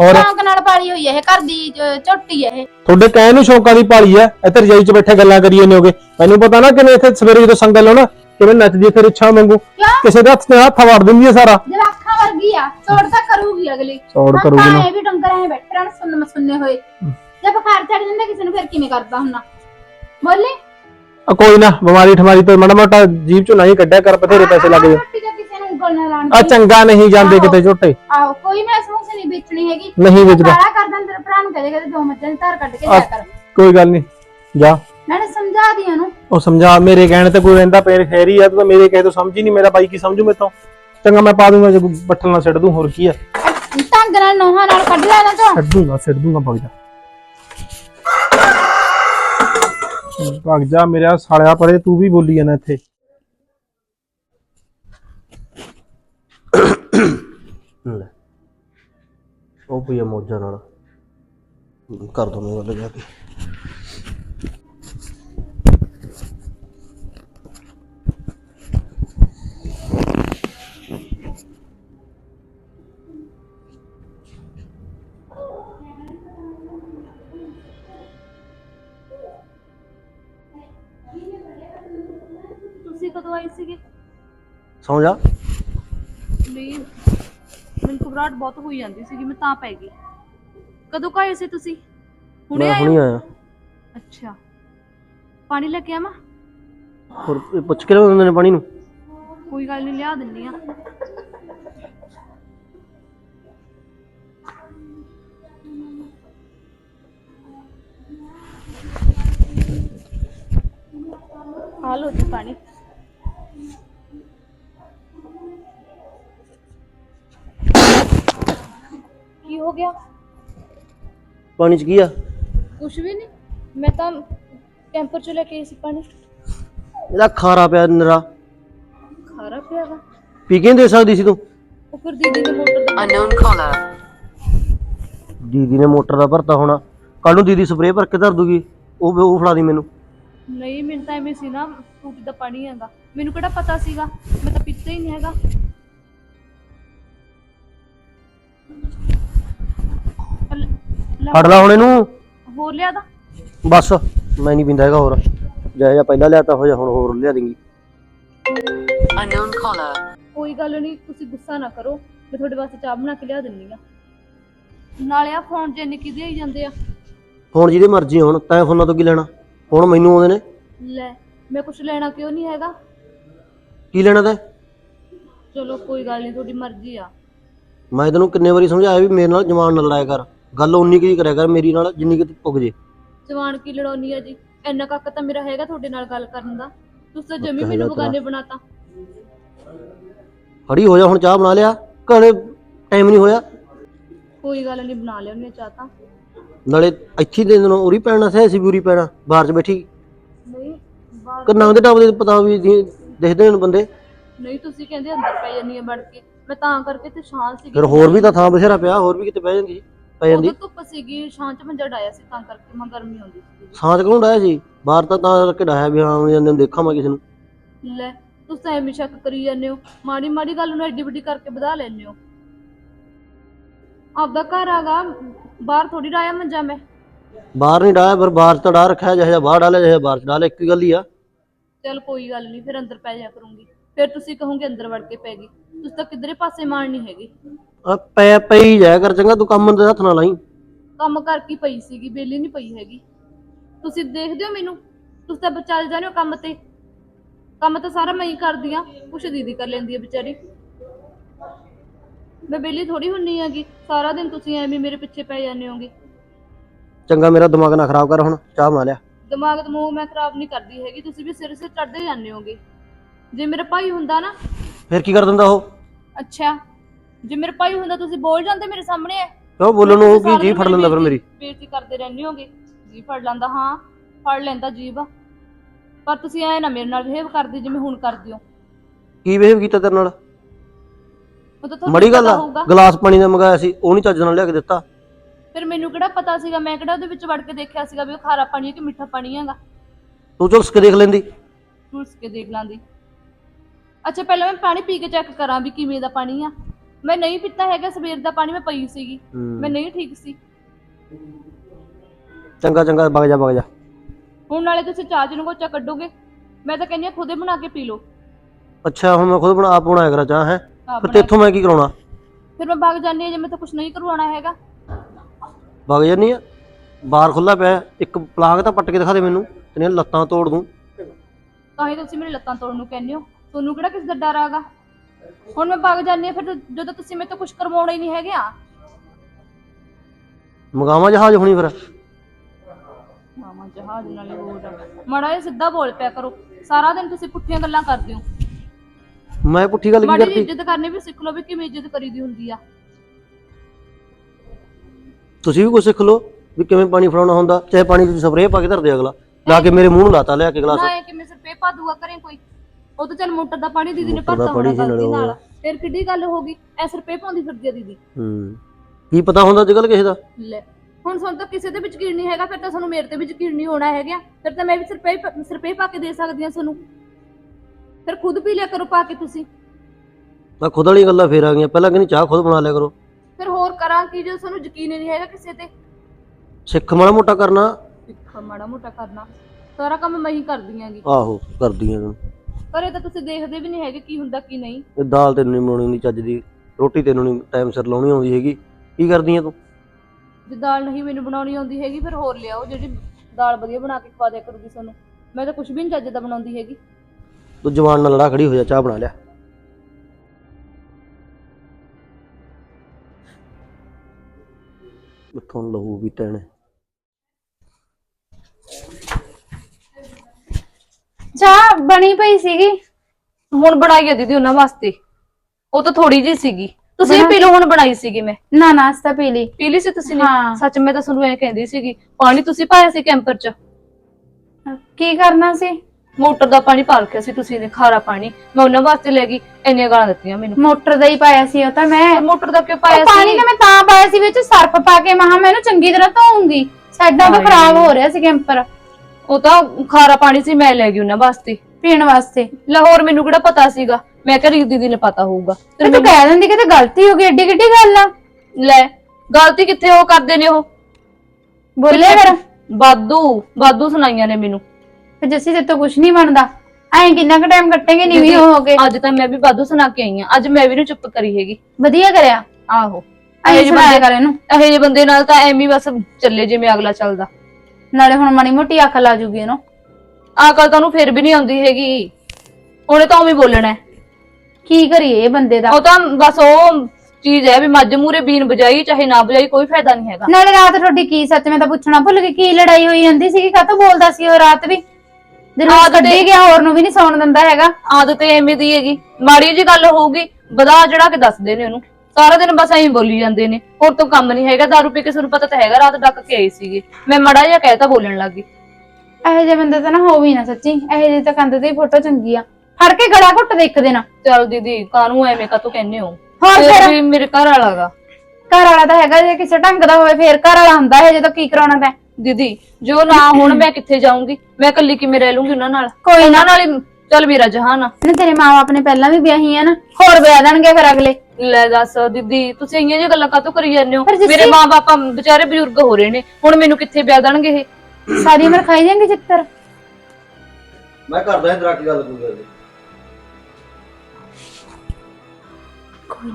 ਹੋਰ? ਸ਼ੌਂਕ ਨਾਲ ਪਾਲੀ ਹੋਈ ਹੈ ਇਹ ਘਰ ਦੀ ਝੋਟੀ ਹੈ ਇਹ। ਤੁਹਾਡੇ ਕਹਿਣ ਨੂੰ ਸ਼ੌਂਕਾਂ ਦੀ ਪਾਲੀ ਐ ਇੱਥੇ ਰਜਾਈ 'ਚ ਬੈਠੇ ਗੱਲਾਂ ਕਰੀਏ ਨੇ ਹੋਗੇ। ਮੈਨੂੰ ਪਤਾ ਨਾ ਕਿਵੇਂ ਇੱਥੇ ਸਵੇਰੇ ਜਦੋਂ ਸੰਗਲ ਲਾਉਣਾ ਕਿਵੇਂ ਨੱਚਦੀ ਐ ਫਿਰ ਇੱਛਾ ਵਾਂਗੂ। ਕਿਸੇ ਦੇ ਹੱਥ 'ਚ ਹੱਥ ਵੜ ਦਿੰਦੀ ਐ ਸਾਰਾ। ਜਲਾਖਾਂ ਵਰਗੀ ਆ ਚੋੜ ਤਾਂ ਕਰੂਗੀ ਅਗਲੀ। ਚੌੜ ਕਰੂਗੀ ਨਾ। ਐ ਵੀ ਡੰਗਰ ਐ ਬੈਠੇ ਰਹਿਣ ਸੁਣਨ ਮਸੁੰਨੇ ਹੋਏ। ਜੇ ਬੁਖਾਰ ਚੜ ਜਾਂਦਾ ਕਿਸੇ ਨੂੰ ਫਿਰ ਕਿਵੇਂ ਕਰਦਾ ਹੁੰਨਾ ਬੋਲੇ। ਆ ਕੋਈ ਨਾ ਬਿਮਾਰੀ ਠਮਾਰੀ ਤੋਂ ਮਾੜਾ ਮੋਟਾ ਜੀਬ ਚੋਂ ਨਹੀਂ ਕੱਢਿਆ ਕਰ ਬਥੇਰੇ ਪੈਸੇ ਲੱਗ ਰੋਟੀ ਦਾ ਨੂੰ ਲਾਣ ਆ ਚੰਗਾ ਨਹੀਂ ਜਾਂਦੇ ਕਿਤੇ ਝੋਟੇ ਆਹੋ ਕੋਈ ਮਹਿਸੂਸ ਨਹੀਂ ਵੇਚਣੀ ਹੈਗੀ। ਨਹੀਂ ਵੇਚਦਾ। ਕਾਲਾ ਕਰਦਾ ਤੇਰੇ ਭਰਾ ਨੂੰ ਕਹਦੇ ਕਹਦੇ ਦੋ ਮੱਝਾਂ ਦੀ ਧਾਰ ਕੱਢ ਕੇ ਲਿਆ ਕਰ। ਕੋਈ ਗੱਲ ਨਹੀਂ ਜਾ। ਨਾਲੇ ਸਮਝਾ ਦੀ ਉਹਨੂੰ। ਉਹ ਸਮਝਾ ਮੇਰੇ ਕਹਿਣ ਤੇ ਕੋਈ ਰਹਿੰਦਾ ਪੇਰ ਖੈਰੀ ਆ ਤੂੰ ਤਾਂ ਮੇਰੇ ਕਹੇ ਤੋਂ ਸਮਝ ਹੀ ਨਹੀਂ ਮੇਰਾ ਬਾਈ ਕੀ ਸਮਝੂ ਮੇਤੋਂ ਚੰਗਾ ਮੈਂ ਪਾ ਦੂੰਗਾ ਜੇ ਬੱਠਲ ਨਾਲ ਛੱਡ ਦੂੰ ਹੋਰ ਕੀ ਆ? ਢੰਗ ਨਾਲ ਨੋਹਾਂ ਨਾਲ ਕੱਢ ਲੈਣਾ ਚੋਂ। ਛੱਡ ਦੂੰਗਾ ਛੱਡ ਦੂੰਗਾ ਭਗ ਜਾ। ਭਗ ਜਾ ਮੇਰਾ ਸਾਲਿਆ ਪਰੇ ਤੂੰ ਵੀ ਬੋਲੀ ਜਾਣਾ ਇੱਥੇ। ਲੈ। ਉਹ ਪਈ ਆ ਮੌਜਾਂ ਨਾਲ। ਕਰ ਦੋ ਮੈਂ ਗੱਲ ਜਾ ਕੇ। ਤੁਸੀਂ ਕਦੋਂ ਆਏ ਸੀਗੇ? ਸੌਂ ਜਾ ਨਹੀਂ ਘਬਰਾਹਟ ਬਹੁਤ ਹੋਈ ਜਾਂਦੀ ਸੀਗੀ ਮੈਂ ਤਾਂ ਪੈ ਗਈ। ਕਦੋਂ ਕੁ ਆਏ ਸੀ ਤੁਸੀਂ? ਹੁਣੇ ਮੈਂ ਆਏ ਹੁਣੀ ਹੋ? ਆਇਆ। ਅੱਛਾ। ਪਾਣੀ ਲੈ ਕੇ ਆਵਾਂ? ਹੋਰ ਇਹ ਪੁੱਛ ਕੇ ਲਿਆਉਂਦੇ ਨੇ ਪਾਣੀ ਨੂੰ? ਕੋਈ ਗੱਲ ਨਹੀਂ ਲਿਆ ਦਿੰਨੀ ਆ। ਆ ਜੀ ਪਾਣੀ। ਗਿਆ? ਪਾਣੀ ਚ ਕੀ ਆ? ਕੁਛ ਵੀ ਨਹੀਂ ਮੈਂ ਤਾਂ ਕੈਂਪਰ ਚ ਲੈ ਕੇ ਆਈ ਸੀ ਪਾਣੀ। ਇਹਦਾ ਖਾਰਾ ਪਿਆ ਨਰਾ। ਖਾਰਾ ਪਿਆ ਵਾ। ਪੀ ਕੇ ਨੀ ਦੇ ਸਕਦੀ ਸੀ ਤੂੰ? ਉਹ ਫਿਰ ਦੀਦੀ ਨੇ ਮੋਟਰ ਦਾ Unknown caller. ਦੀਦੀ ਨੇ ਮੋਟਰ ਦਾ ਭਰਤਾ ਹੋਣਾ। ਕੱਲ ਨੂੰ ਦੀਦੀ ਸਪਰੇਅ ਭਰ ਕੇ ਧਰ ਦੂਗੀ। ਉਹ ਉਹ ਫੜਾ ਦੀ ਮੈਨੂੰ। ਨਹੀਂ ਮੈਨੂੰ ਤਾਂ ਐਵੇਂ ਸੀ ਨਾ ਟੂਟੀ ਦਾ ਪਾਣੀ ਹੈਗਾ ਮੈਨੂੰ ਕਿਹੜਾ ਪਤਾ ਸੀਗਾ? ਮੈਂ ਤਾਂ ਪੀਤਾ ਹੀ ਨਹੀਂ ਹੈਗਾ। ਫੜ ਲਾ ਹੁਣ ਇਹਨੂੰ। ਹੋਰ ਲਿਆ ਦਾ ਬਸ ਮੈਂ ਨਹੀਂ ਪੀਂਦਾ ਹੈਗਾ ਹੋਰ। ਜਾ ਜਾ ਪਹਿਲਾਂ ਲਿਆਤਾ ਹੋ ਜਾ ਹੁਣ ਹੋਰ ਲਿਆ ਦੇਂਗੀ। Unknown caller. ਕੋਈ ਗੱਲ ਨਹੀਂ ਤੁਸੀਂ ਗੁੱਸਾ ਨਾ ਕਰੋ। ਮੈਂ ਤੁਹਾਡੇ ਵਾਸਤੇ ਚਾਹ ਬਣਾ ਕੇ ਲਿਆ ਦਿੰਨੀ ਆ। ਨਾਲੇ ਆ ਫੋਨ ਜੇ ਨਿੱਕੀ ਦੇ ਹੀ ਜਾਂਦੇ ਆ? ਹੁਣ ਜਿਹਦੀ ਮਰਜ਼ੀ ਹੁਣ ਤੈਂ ਫੋਨਾਂ ਤੋਂ ਕੀ ਲੈਣਾ? ਹੁਣ ਮੈਨੂੰ ਆਉਂਦੇ ਨੇ। ਲੈ ਮੈਂ ਕੁਝ ਲੈਣਾ ਕਿਉਂ ਨਹੀਂ ਹੈਗਾ? ਕੀ ਲੈਣਾ ਤੈਂ? ਚਲੋ ਕੋਈ ਗੱਲ ਨਹੀਂ ਤੁਹਾਡੀ ਮਰਜ਼ੀ ਆ। ਮੈਂ ਤੈਨੂੰ ਕਿੰਨੇ ਵਾਰੀ ਸਮਝਾਇਆ ਵੀ ਮੇਰੇ ਨਾਲ ਜਵਾਨ ਨਾ ਲੜਾਇਆ ਕਰ। ਗੱਲ ਉਨੀ ਕੀ ਕਰਿਆ ਕਰ ਮੇਰੀ ਨਾਲ ਜਿੰਨੀ ਕਿ ਤੂੰ ਪੁੱਗ ਜੇ। ਜਵਾਨ ਕੀ ਲੜਾਉਣੀ ਆ ਜੀ? ਇੰਨਾ ਕੱਕ ਤਾਂ ਮੇਰਾ ਹੈਗਾ ਤੁਹਾਡੇ ਨਾਲ ਗੱਲ ਕਰਨ ਦਾ। ਤੁਸੀਂ ਤਾਂ ਜਮੀ ਮੈਨੂੰ ਬਗਾਨੇ ਬਣਾਤਾ ਖੜੀ ਹੋ ਜਾ ਹੁਣ ਚਾਹ ਬਣਾ ਲਿਆ। ਘਰੇ ਟਾਈਮ ਨਹੀਂ ਹੋਇਆ। ਕੋਈ ਗੱਲ ਨਹੀਂ ਬਣਾ ਲਿਆ ਉਹਨੇ ਚਾਹ ਤਾਂ। ਨਾਲੇ ਇੱਥੇ ਦੇ ਦੇਣਾ ਉਰੀ ਪੈਣਾ ਸਹਿ ਸੀ ਬੂਰੀ ਪੈਣਾ ਬਾਹਰ 'ਚ ਬੈਠੀ। ਨਹੀਂ ਬਾਹਰ ਕੰਨਾਂ ਦੇ ਟਾਪ ਦੇ ਪਤਾ ਵੀ ਦੀ- ਦੇਖਦੇ ਨੇ ਬੰਦੇ। ਨਹੀਂ ਤੁਸੀਂ ਕਹਿੰਦੇ ਅੰਦਰ ਪੈ ਜਾਂਦੀ ਆ ਵੜ ਕੇ। ਮੈਂ ਤਾਂ ਕਰਕੇ ਤੇ ਛਾਂ ਸੀਗੀ। ਫਿਰ ਹੋਰ ਵੀ ਤਾਂ ਥਾਂ ਬਥੇਰਾ ਪਿਆ ਹੋਰ ਵੀ ਕਿਤੇ ਪੈ ਜਾਂਦੀ ਪੈ ਜਾਂਦੀ। ਉਦੋਂ ਧੁੱਪ ਸੀਗੀ ਛਾਂ ਚ ਮੰਜਾ ਡਾਇਆ ਸੀ ਤਾਂ ਕਰਕੇ ਮੈਂ ਗਰਮੀ ਆਉਂਦੀ ਸੀ ਸਾਂਝ ਕੋਲ ਡਾਇਆ ਸੀ? ਬਾਹਰ ਤਾਂ ਤਾਂ ਕਰਕੇ ਡਾਇਆ ਵੀ ਹਾਂ ਜਾਂਦੇ ਨੂੰ ਦੇਖਾਂ ਮੈਂ ਕਿਸੇ ਨੂੰ। ਲੈ ਤੁਸੀਂ ਤਾਂ ਐਵੇਂ ਸ਼ੱਕ ਕਰੀ ਜਾਂਦੇ ਹੋ। ਮਾੜੀ ਮਾੜੀ ਗੱਲ ਨੂੰ ਐਡੀ ਵੱਡੀ ਕਰਕੇ ਵਧਾ ਲੈਂਦੇ ਹੋ। ਆਪਦਾ ਘਰ ਆਗਾ ਬਾਹਰ ਥੋੜੀ ਡਾਇਆ ਮੰਜਾ ਮੈਂ। ਬਾਹਰ ਨਹੀਂ ਡਾਇਆ ਪਰ ਬਾਹਰ ਤਾਂ ਡਾਹ ਰੱਖਿਆ ਜਿਹੋ ਬਾਹਰ ਡਾਲਿਆ ਜਿਹੋ ਬਾਹਰ 'ਚ ਡਾਲਿਆ ਇੱਕ ਹੀ ਗੱਲ ਹੀ ਆ। ਚਲ ਕੋਈ ਗੱਲ ਨਹੀਂ ਫਿਰ ਅੰਦਰ ਪੈ ਜਾ ਕਰੂੰਗੀ। ਫਿਰ ਤੁਸੀਂ ਕਹੋਗੇ ਅੰਦਰ ਵੜ ਕੇ ਪੈ ਗਈ। ਤੁਸੀਂ ਤਾਂ ਕਿਧਰੇ ਪਾਸੇ ਮਾਰ ਨਹੀਂ ਹੈਗੀ। ਆ ਪੈ ਪਈ ਜਾਇਆ ਕਰ ਚੰਗਾ ਤੂੰ ਕੰਮ ਦੇ ਹੱਥ ਨਾਲ ਲਾਈ ਕੰਮ ਕਰਕੇ ਪਈ ਸੀਗੀ ਬੇਲੀ ਨਹੀਂ ਪਈ ਹੈਗੀ। ਤੁਸੀਂ ਦੇਖਦੇ ਹੋ ਮੈਨੂੰ? ਤੁਸੀਂ ਤਾਂ ਚੱਲ ਜਾਂਦੇ ਹੋ ਕੰਮ ਤੇ। ਕੰਮ ਤਾਂ ਸਾਰਾ ਮੈਂ ਹੀ ਕਰਦੀ ਆ ਕੁਛ ਦੀਦੀ ਕਰ ਲੈਂਦੀ ਆ ਵਿਚਾਰੀ। ਮੈਂ ਬੇਲੀ ਥੋੜੀ ਹੁੰਨੀ ਹੈਗੀ ਸਾਰਾ ਦਿਨ ਤੁਸੀਂ ਐਵੇਂ ਮੇਰੇ ਪਿੱਛੇ ਪੈ ਜਾਂਦੇ ਹੋਗੇ। ਚੰਗਾ ਮੇਰਾ ਦਿਮਾਗ ਨਾ ਖਰਾਬ ਕਰ ਹੁਣ ਚਾਹ ਬਣਾ ਲਿਆ। ਦਿਮਾਗ ਦਮੂਗ ਮੈਂ ਖਰਾਬ ਨਹੀਂ ਕਰਦੀ ਹੈਗੀ ਤੁਸੀਂ ਵੀ ਸਿਰ ਸਿਰ ਚੜਦੇ ਜਾਂਦੇ ਹੋਗੇ। ਜੇ ਮੇਰਾ ਭਾਈ ਹੁੰਦਾ ਨਾ। ਫਿਰ ਕੀ ਕਰ ਦਿੰਦਾ ਉਹ? ਅੱਛਾ। ਜੇ ਮੇਰਾ ਭਾਈ ਹੁੰਦਾ ਤੁਸੀਂ ਬੋਲ ਜਾਂਦੇ ਮੇਰੇ ਸਾਹਮਣੇ। ਕਿਉਂ ਬੋਲਣ ਨੂੰ ਕੀ ਜੀ ਫੜ ਲੈਂਦਾ ਫਿਰ ਮੇਰੀ। ਬੇਇੱਜ਼ਤੀ ਕਰਦੇ ਰਹਿੰਦੇ ਹੋਗੇ। ਜੀ ਫੜ ਲੈਂਦਾ ਹਾਂ ਫੜ ਲੈਂਦਾ ਜੀਬ ਪਰ ਤੁਸੀਂ ਐ ਨਾ ਮੇਰੇ ਨਾਲ ਬਿਹੇਵ ਕਰਦੇ ਜਿਵੇਂ ਹੁਣ ਕਰਦੇ ਹੋ। ਕੀ ਬਿਹੇਵ ਕੀਤਾ ਤੇਰੇ ਨਾਲ? ਉਹ ਤਾਂ ਤੁਹਾਨੂੰ ਮੜੀ ਗੱਲ ਪਤਾ ਆ ਗਲਾਸ ਪਾਣੀ ਦਾ ਮੰਗਾਇਆ ਸੀ ਉਹ ਨਹੀਂ ਚੱਜ ਨਾਲ ਲਿਆ ਕੇ ਦਿੱਤਾ। ਫਿਰ ਮੈਨੂੰ ਕਿਹੜਾ ਪਤਾ ਸੀਗਾ ਮੈਂ ਕਿਹੜਾ ਉਹਦੇ ਵਿੱਚ ਵੜ ਕੇ ਦੇਖਿਆ ਸੀਗਾ ਵੀ ਉਹ ਖਾਰਾ ਪਾਣੀ ਹੈ ਕਿ ਮਿੱਠਾ ਪਾਣੀ ਹੈਗਾ। ਤੂੰ ਝੁਲਸ ਕੇ ਦੇਖ ਲੈਂਦੀ। ਝੁਲਸ ਕੇ ਦੇਖ ਲਾਂਦੀ। ਅੱਛਾ ਪਹਿਲਾਂ ਮੈਂ ਪਾਣੀ ਪੀ ਕੇ ਚੈੱਕ ਕਰਾਂ ਵੀ ਕਿਵੇਂ ਦਾ ਪਾਣੀ ਆ। ਮੈਂ ਨਹੀਂ ਪੀਤਾ ਹੈਗਾ ਸਵੇਰ ਦਾ ਪਾਣੀ ਮੈਂ ਪਈ ਸੀਗੀ। ਮੈਂ ਨਹੀਂ ਠੀਕ ਸੀ। ਚੰਗਾ ਚੰਗਾ ਵਗ ਜਾ ਵਗ ਜਾ। ਹੁਣ ਨਾਲੇ ਤੁਸੀਂ ਚਾਹ ਚ ਨੂੰ ਕੋਚਾ ਕੱਢੋਗੇ? ਮੈਂ ਤਾਂ ਕਹਿੰਦੀ ਆ ਖੁਦੇ ਬਣਾ ਕੇ ਪੀ ਲਓ। ਅੱਛਾ ਹੁਣ ਮੈਂ ਖੁਦ ਬਣਾ ਆਪ ਬਣਾਇਆ ਕਰਾਂ ਚਾਹ ਹੈ? ਆਪ ਫਿਰ ਬਣਾ ਤੇਥੋਂ ਮੈਂ ਕੀ ਕਰਾਉਣਾ? ਫਿਰ ਮੈਂ ਭਾਗ ਜਾਣੀ ਜੇ ਮੈਂ ਤਾਂ ਕੁਝ ਨਹੀਂ ਕਰਵਾਉਣਾ ਹੈਗਾ। ਵਗ ਜਾਨੀ ਆ ਬਾਹਰ ਖੁੱਲਾ ਪਿਆ ਇੱਕ ਪਲਾਗ ਤਾਂ ਪੱਟ ਕੇ ਦਿਖਾ ਦੇ ਮੈਨੂੰ ਤੇਰੀਆਂ ਲੱਤਾਂ ਤੋੜ ਦੂੰ। ਤਾਂ ਹੀ ਤੁਸੀਂ ਮੇਰੀ ਲੱਤਾਂ ਤੋੜਨ ਨੂੰ ਕਹਿੰਦੇ ਹੋ। ਤੁਹਾਨੂੰ ਕਿਹੜਾ ਕਿਸੇ ਦਾ ਡਰ ਆਗਾ ਹੁਣ ਮੈਂ ਭਾਗ ਜਾਣੀ ਫਿਰ ਤਾਂ ਜਦੋਂ ਤੁਸੀਂ ਮੇਰੇ ਤੋਂ ਕੁਝ ਕਰਵਾਉਣਾ ਹੀ ਨਹੀਂ ਹੈਗਾ ਮਗਾਵਾਂ ਜਹਾਜ਼ ਹੋਣੀ ਫਿਰ। ਮਾਮਾ ਜਹਾਜ਼ ਨਾਲੇ ਹੋਰ ਮੜਾ ਇਹ ਸਿੱਧਾ ਬੋਲ ਪਿਆ ਕਰੋ। ਸਾਰਾ ਦਿਨ ਤੁਸੀਂ ਪੁੱਠੀਆਂ ਗੱਲਾਂ ਕਰਦੇ ਹੋ। ਮੈਂ ਪੁੱਠੀ ਗੱਲ ਕੀ ਮਾੜੀ ਜਿਹੀ ਕਰਤੀ? ਇੱਜ਼ਤ ਕਰਨੀ ਵੀ ਸਿੱਖ ਲਓ ਵੀ ਕਿਵੇਂ ਇੱਜ਼ਤ ਕਰੀਦੀ ਹੁੰਦੀ ਆ। ਤੁਸੀਂ ਵੀ ਕੁਝ ਸਿੱਖ ਲਓ ਵੀ ਕਿਵੇਂ ਪਾਣੀ ਫੜਾਉਣਾ ਹੁੰਦਾ ਚਾਹੇ ਪਾਣੀ ਤੁਸੀਂ ਸਪਰੇਅ ਪਾ ਕੇ ਧਰ ਦੇ ਅਗਲਾ। ਲਾ ਕੇ ਮੇਰੇ ਮੂੰਹ ਨੂੰ ਲਾਤਾ ਲਿਆ ਕੇ ਗਲਾਸ। ਨਾ ਇਹ ਕਿਵੇਂ ਸਿਰ ਪੇ ਪਾ ਦੂਗਾ ਕਰੇ ਕੋਈ। ਉਹ ਤਾਂ ਚੱਲ ਮੋਟਰ ਦਾ ਪਾਣੀ ਦੀਦੀ ਨੇ ਮੋਟਰ ਦਾ ਭਰਤਾ ਪਾਣੀ ਹੋਣਾ ਸੀ ਗਲਤੀ ਨਾਲ। ਫਿਰ ਕਿੱਡੀ ਗੱਲ ਹੋ ਗਈ? ਐ ਸਿਰ ਪੇ ਪਾਉਂਦੀ ਫਿਰਦੀ ਆ ਦੀਦੀ। ਹੂੰ। ਕੀ ਪਤਾ ਹੁੰਦਾ ਅੱਜ ਕੱਲ ਕਿਸੇ ਦਾ? ਲੈ ਹੁਣ ਸਾਨੂੰ ਤਾਂ ਕਿਸੇ ਤੇ ਵੀ ਯਕੀਨ ਨਹੀਂ ਹੈਗਾ ਫਿਰ ਤਾਂ ਸਾਨੂੰ ਮੇਰੇ ਤੇ ਵੀ ਯਕੀਨ ਨਹੀਂ ਹੋਣਾ ਹੈਗਾ। ਫਿਰ ਤਾਂ ਮੈਂ ਵੀ ਸਿਰ ਪੇ ਸਿਰ ਪੇ ਕੇ ਦੇ ਸਕਦੀ ਹਾਂ ਤੁਹਾਨੂੰ ਫਿਰ ਖੁਦ ਪੀ ਲਿਆ ਕਰੋ ਪਾ ਕੇ ਤੁਸੀਂ। ਮੈਂ ਖੁਦ ਵਾਲੀ ਗੱਲਾਂ ਫੇਰ ਆ ਗਈਆਂ। ਪਹਿਲਾਂ ਕਹਿੰਦੀ ਚਾਹ ਖੁਦ ਬਣਾ ਲਿਆ ਕਰੋ। ਫਿਰ ਹੋਰ ਕਰਾਂ ਕੀ ਜੇ ਤੁਹਾਨੂੰ ਯਕੀਨ ਹੀ ਨਹੀਂ ਹੈਗਾ ਕਿਸੇ ਤੇ। ਸਿੱਖ ਮਾੜਾ ਮੋਟਾ ਕਰਨਾ। ਸਿੱਖਾ ਮਾੜਾ ਮੋਟਾ ਕਰਨਾ। ਸਾਰਾ ਕੰਮ ਮੈਂ ਹੀ ਕਰਦੀ ਆਂਗੀ ਆਹੋ ਕਰਦੀਆਂ ਘਰੇ ਤਾਂ ਤੁਸੀਂ ਦੇਖਦੇ ਵੀ ਨਹੀਂ ਹੈਗੇ ਕੀ ਹੁੰਦਾ ਕੀ ਨਹੀਂ। ਇਹ ਦਾਲ ਤੈਨੂੰ ਨਹੀਂ ਬਣਾਉਣੀ ਨਹੀਂ ਚੱਜ ਦੀ ਰੋਟੀ ਤੈਨੂੰ ਨਹੀਂ ਟਾਈਮ ਸਿਰ ਲਾਉਣੀ ਆਉਂਦੀ ਹੈਗੀ। ਕੀ ਕਰਦੀਆਂ ਤੂੰ? ਜੇ ਦਾਲ ਨਹੀਂ ਮੈਨੂੰ ਬਣਾਉਣੀ ਆਉਂਦੀ ਹੈਗੀ ਫਿਰ ਹੋਰ ਲਿਆਓ ਜਿਹੜੀ ਦਾਲ ਵਧੀਆ ਬਣਾ ਕੇ ਖਵਾ ਦਿਆ ਕਰੂਗੀ ਤੁਹਾਨੂੰ ਮੈਂ ਤਾਂ ਕੁਝ ਵੀ ਨਹੀਂ ਚੱਜ ਦਾ ਬਣਾਉਂਦੀ ਹੈਗੀ। ਤੂੰ ਜਵਾਨ ਨਾਲ ਲੜਾ ਖੜੀ ਹੋ ਜਾ ਚਾਹ ਬਣਾ ਲਿਆ। ਉੱਥੋਂ ਲਹੂ ਵੀ ਤੈਨੇ ਚਾਹ ਬਣੀ ਪਈ ਸੀਗੀ। ਹੁਣ ਬਣਾਈ ਆ ਦੀਦੀ ਉਹਨਾਂ ਵਾਸਤੇ। ਉਹ ਤਾਂ ਥੋੜੀ ਜੀ ਸੀਗੀ। ਤੁਸੀਂ ਇਹ ਪੀ ਲਓ ਹੁਣ ਬਣਾਈ ਸੀਗੀ ਮੈਂ। ਨਾ ਨਾਸਤਾ ਪੀ ਲਈ। ਪੀ ਲਈ ਸੀ ਤੁਸੀਂ ਨੇ? ਹਾਂ। ਸੱਚ ਮੈਂ ਤਾਂ ਤੁਹਾਨੂੰ ਐ ਕਹਿੰਦੀ ਸੀਗੀ ਪਾਣੀ ਤੁਸੀਂ ਪਾਇਆ ਸੀ ਕੈਂਪਰ 'ਚ? ਕੀ ਕਰਨਾ ਸੀ? ਮੋਟਰ ਦਾ ਪਾਣੀ ਪਾ ਰੱਖਿਆ ਸੀ ਤੁਸੀਂ ਨੇ ਖਾਰਾ ਪਾਣੀ। ਮੈਂ ਉਹਨਾਂ ਵਾਸਤੇ ਲੈ ਗਈ ਇੰਨੀਆਂ ਗਾਲਾਂ ਦਿੱਤੀਆਂ ਮੈਨੂੰ। ਮੋਟਰ ਦਾ ਹੀ ਪਾਇਆ ਸੀ ਉਹ ਤਾਂ ਮੈਂ। ਮੋਟਰ ਦਾ ਕਿਉਂ ਪਾਇਆ ਪਾਣੀ ਸੀ? ਤਾਂ ਮੈਂ ਤਾਂ ਪਾਇਆ ਸੀ ਵਿੱਚ ਸਰਫ ਪਾ ਕੇ ਮਹਾ ਮੈਂ ਇਹਨੂੰ ਚੰਗੀ ਤਰ੍ਹਾਂ ਧੋਉਂਗੀ ਸਾਡਾ ਤਾਂ ਹਾਏ। ਖਰਾਬ ਹੋ ਰਿਹਾ ਸੀ ਕੈਂਪਰ। ਉਹ ਤਾਂ ਖਾਰਾ ਪਾਣੀ ਸੀ ਮੈਂ ਲੈ ਗਈ ਉਹਨਾਂ ਵਾਸਤੇ ਪੀਣ ਵਾਸਤੇ। ਲਾਹੌਰ ਮੈਨੂੰ ਕਿਹੜਾ ਪਤਾ ਸੀਗਾ? ਮੈਂ ਕਿਹਾ ਰੀਤ ਦੀਦੀ ਨੇ ਪਤਾ ਹੋਊਗਾ। ਤੇ ਤੂੰ ਕਹਿ ਦਿੰਦੀ ਕਿ ਤੇ ਗਲਤੀ ਹੋ ਗਈ ਏਡੀ ਕਿੱਡੀ ਗੱਲ ਆ? ਲੈ ਗਲਤੀ ਕਿੱਥੇ ਉਹ ਕਰਦੇ ਨੇ ਉਹ? ਬੋਲੇ ਫਿਰ ਬਾਦੂ ਬਾਦੂ ਸੁਣਾਈਆਂ ਨੇ ਮੈਨੂੰ। ਫਿਰ ਜੱਸੀ ਤੇ ਤੋਂ ਕੁਝ ਨਹੀਂ ਬਣਦਾ। ਐਂ ਕਿੰਨਾ ਕੁ ਟਾਈਮ ਕੱਟेंगे ਨਹੀਂ ਵੀ ਹੋ ਗਏ ਅੱਜ ਤਾਂ ਮੈਂ ਵੀ ਬਾਦੂ ਸੁਣਾ ਕੇ ਆਈ ਆ ਅੱਜ ਮੈਂ ਵੀ ਨੂੰ ਚੁੱਪ ਕਰੀ ਹੈਗੀ। ਵਧੀਆ ਕਰਿਆ। ਆਹੋ। ਐਂ ਇਹੋ ਜਿਹੇ ਸੁਣਾਇਆ ਬੰਦੇ ਕਰ ਇਹਨੂੰ। ਇਹੋ ਜਿਹੇ ਬੰਦੇ ਨਾਲ ਤਾਂ ਐਵੇਂ ਹੀ ਬਸ ਚੱਲੇ ਜਿਵੇਂ ਅਗਲਾ ਚੱਲਦਾ। ਨਾਲੇ ਹੁਣ ਮਾੜੀ ਮੋਟੀ ਅਕਲ ਆ ਜੂਗੀ ਇਹਨੂੰ ਆਕਲ ਤਾਂ ਉਹਨੂੰ ਫਿਰ ਵੀ ਨਹੀਂ ਆਉਂਦੀ ਹੈਗੀ। ਉਹਨੇ ਤਾਂ ਉਵੇਂ ਹੀ ਬੋਲਣਾ ਹੈ। ਕੀ ਕਰੀਏ ਇਹ ਬੰਦੇ ਦਾ? ਉਹ ਤਾਂ ਬਸ ਉਹ ਚੀਜ਼ ਹੈ ਵੀ ਮੱਝ ਮੂਰੇ ਬੀਨ ਬਜਾਈ ਚਾਹੇ ਨਾ ਬਜਾਈ ਕੋਈ ਫਾਇਦਾ ਨਹੀਂ ਹੈਗਾ। ਨਾਲੇ ਰਾਤ ਤੁਹਾਡੀ ਕੀ ਸੱਚ ਮੈਂ ਤਾਂ ਪੁੱਛਣਾ ਭੁੱਲ ਗਈ ਕੀ ਲੜਾਈ ਹੋਈ ਜਾਂਦੀ ਸੀ ਕਾਹਤੋਂ ਬੋਲਦਾ ਸੀ ਉਹ ਰਾਤ ਵੀ? ਜਦੋਂ ਰਾਤ ਕੱਢੀ ਗਿਆ ਹੋਰ ਨੂੰ ਵੀ ਨਹੀਂ ਸੌਣ ਦਿੰਦਾ ਹੈਗਾ। ਆਦਤ ਐਵੇਂ ਦੀ ਹੈਗੀ। ਮਾੜੀ ਜੀ ਗੱਲ ਹੋਊਗੀ ਵਧਾ ਜਿਹੜਾ ਕੇ ਦੱਸਦੇ ਨੇ ਉਹਨੂੰ। ਸਾਰਾ ਦਿਨ ਬਸ ਐਂ ਬੋਲੀ ਜਾਂਦੇ ਨੇ। ਹੋਰ ਤੋਂ ਕੰਮ ਨਹੀਂ ਹੈਗਾ ਦਾਰੂ ਪੀ ਕੇ ਸਾਨੂੰ ਪਤਾ ਤਾਂ ਹੈਗਾ ਰਾਤ ਡੱਕ ਕੇ ਆਈ ਸੀਗੀ। ਮੈਂ ਮੜਾ ਜਿਹਾ ਕਹਿਤਾ ਬੋਲਣ ਲੱਗੀ ਇਹੋ ਜਿਹੇ ਬੰਦੇ ਤਾਂ ਨਾ ਹੋ ਵੀ ਨਾ ਸੱਚੀ ਇਹੋ ਜਿਹੇ ਤਾਂ ਕੰਧ ਤੇ ਫੋਟੋ ਚੰਗੀ ਆ। ਫੜ ਕੇ ਗਲਾ ਘੁੱਟ ਦੇ ਇੱਕ ਦਿਨ। ਚਲ ਦੀਦੀ ਕਾਹਨੂੰ ਐਵੇਂ ਕਾ ਤੂੰ ਕਹਿੰਦੇ ਹੋ? ਹੋਰ ਫਿਰ? ਵੀ ਮੇਰੇ ਘਰ ਵਾਲਾਗਾ ਘਰ ਵਾਲਾ ਤਾਂ ਹੈਗਾ ਜੇ ਕਿਸੇ ਢੰਗ ਦਾ ਹੋਵੇ ਫੇਰ ਘਰ ਵਾਲਾ ਹੁੰਦਾ ਹੈ ਜਦੋਂ ਕੀ ਕਰਾਉਣਾ ਤੈਂ ਦੀਦੀ ਜੋ ਨਾ ਹੁਣ ਮੈਂ ਕਿੱਥੇ ਜਾਊਂਗੀ? ਮੈਂ ਇਕੱਲੀ ਕਿਵੇਂ ਰਹਿ ਲੂੰਗੀ ਉਹਨਾਂ ਨਾਲ? ਕੋਈ ਨਾ। ਉਹਨਾਂ ਨਾਲ ਹੀ ਚੱਲ ਮੇਰਾ ਜਹਾਨ ਆ। ਨਾ ਤੇਰੇ ਮਾਂ-ਬਾਪ ਨੇ ਪਹਿਲਾਂ ਵੀ ਵਿਆਹੀ ਆ ਨਾ ਹੋਰ ਵਿਆਹ ਦੇਣਗੇ ਫਿਰ ਅਗਲੇ। ਲੈ ਦੱਸ ਦੀਦੀ ਤੁਸੀਂ ਇੰਨੀਆਂ ਜਿਹੀਆਂ ਗੱਲਾਂ ਕਾਹਤੋਂ ਕਰੀ ਜਾਂਦੇ ਹੋ? ਪਰ ਜਿਸ ਮੇਰੇ ਮਾਪੇ ਵਿਚਾਰੇ ਬਜ਼ੁਰਗ ਹੋ ਰਹੇ ਨੇ ਹੁਣ ਮੈਨੂੰ ਕਿੱਥੇ ਵਿਆਹ ਦੇਣਗੇ ਇਹ? ਸਾਰੀ ਉਮਰ ਖਾਈ ਜਾਣਗੇ ਚਿੱਤਰ। ਮੈਂ ਕਰਦਾ ਇਹ ਦਰਾਕੀ ਗੱਲ ਕੋਈ ਗੱਲ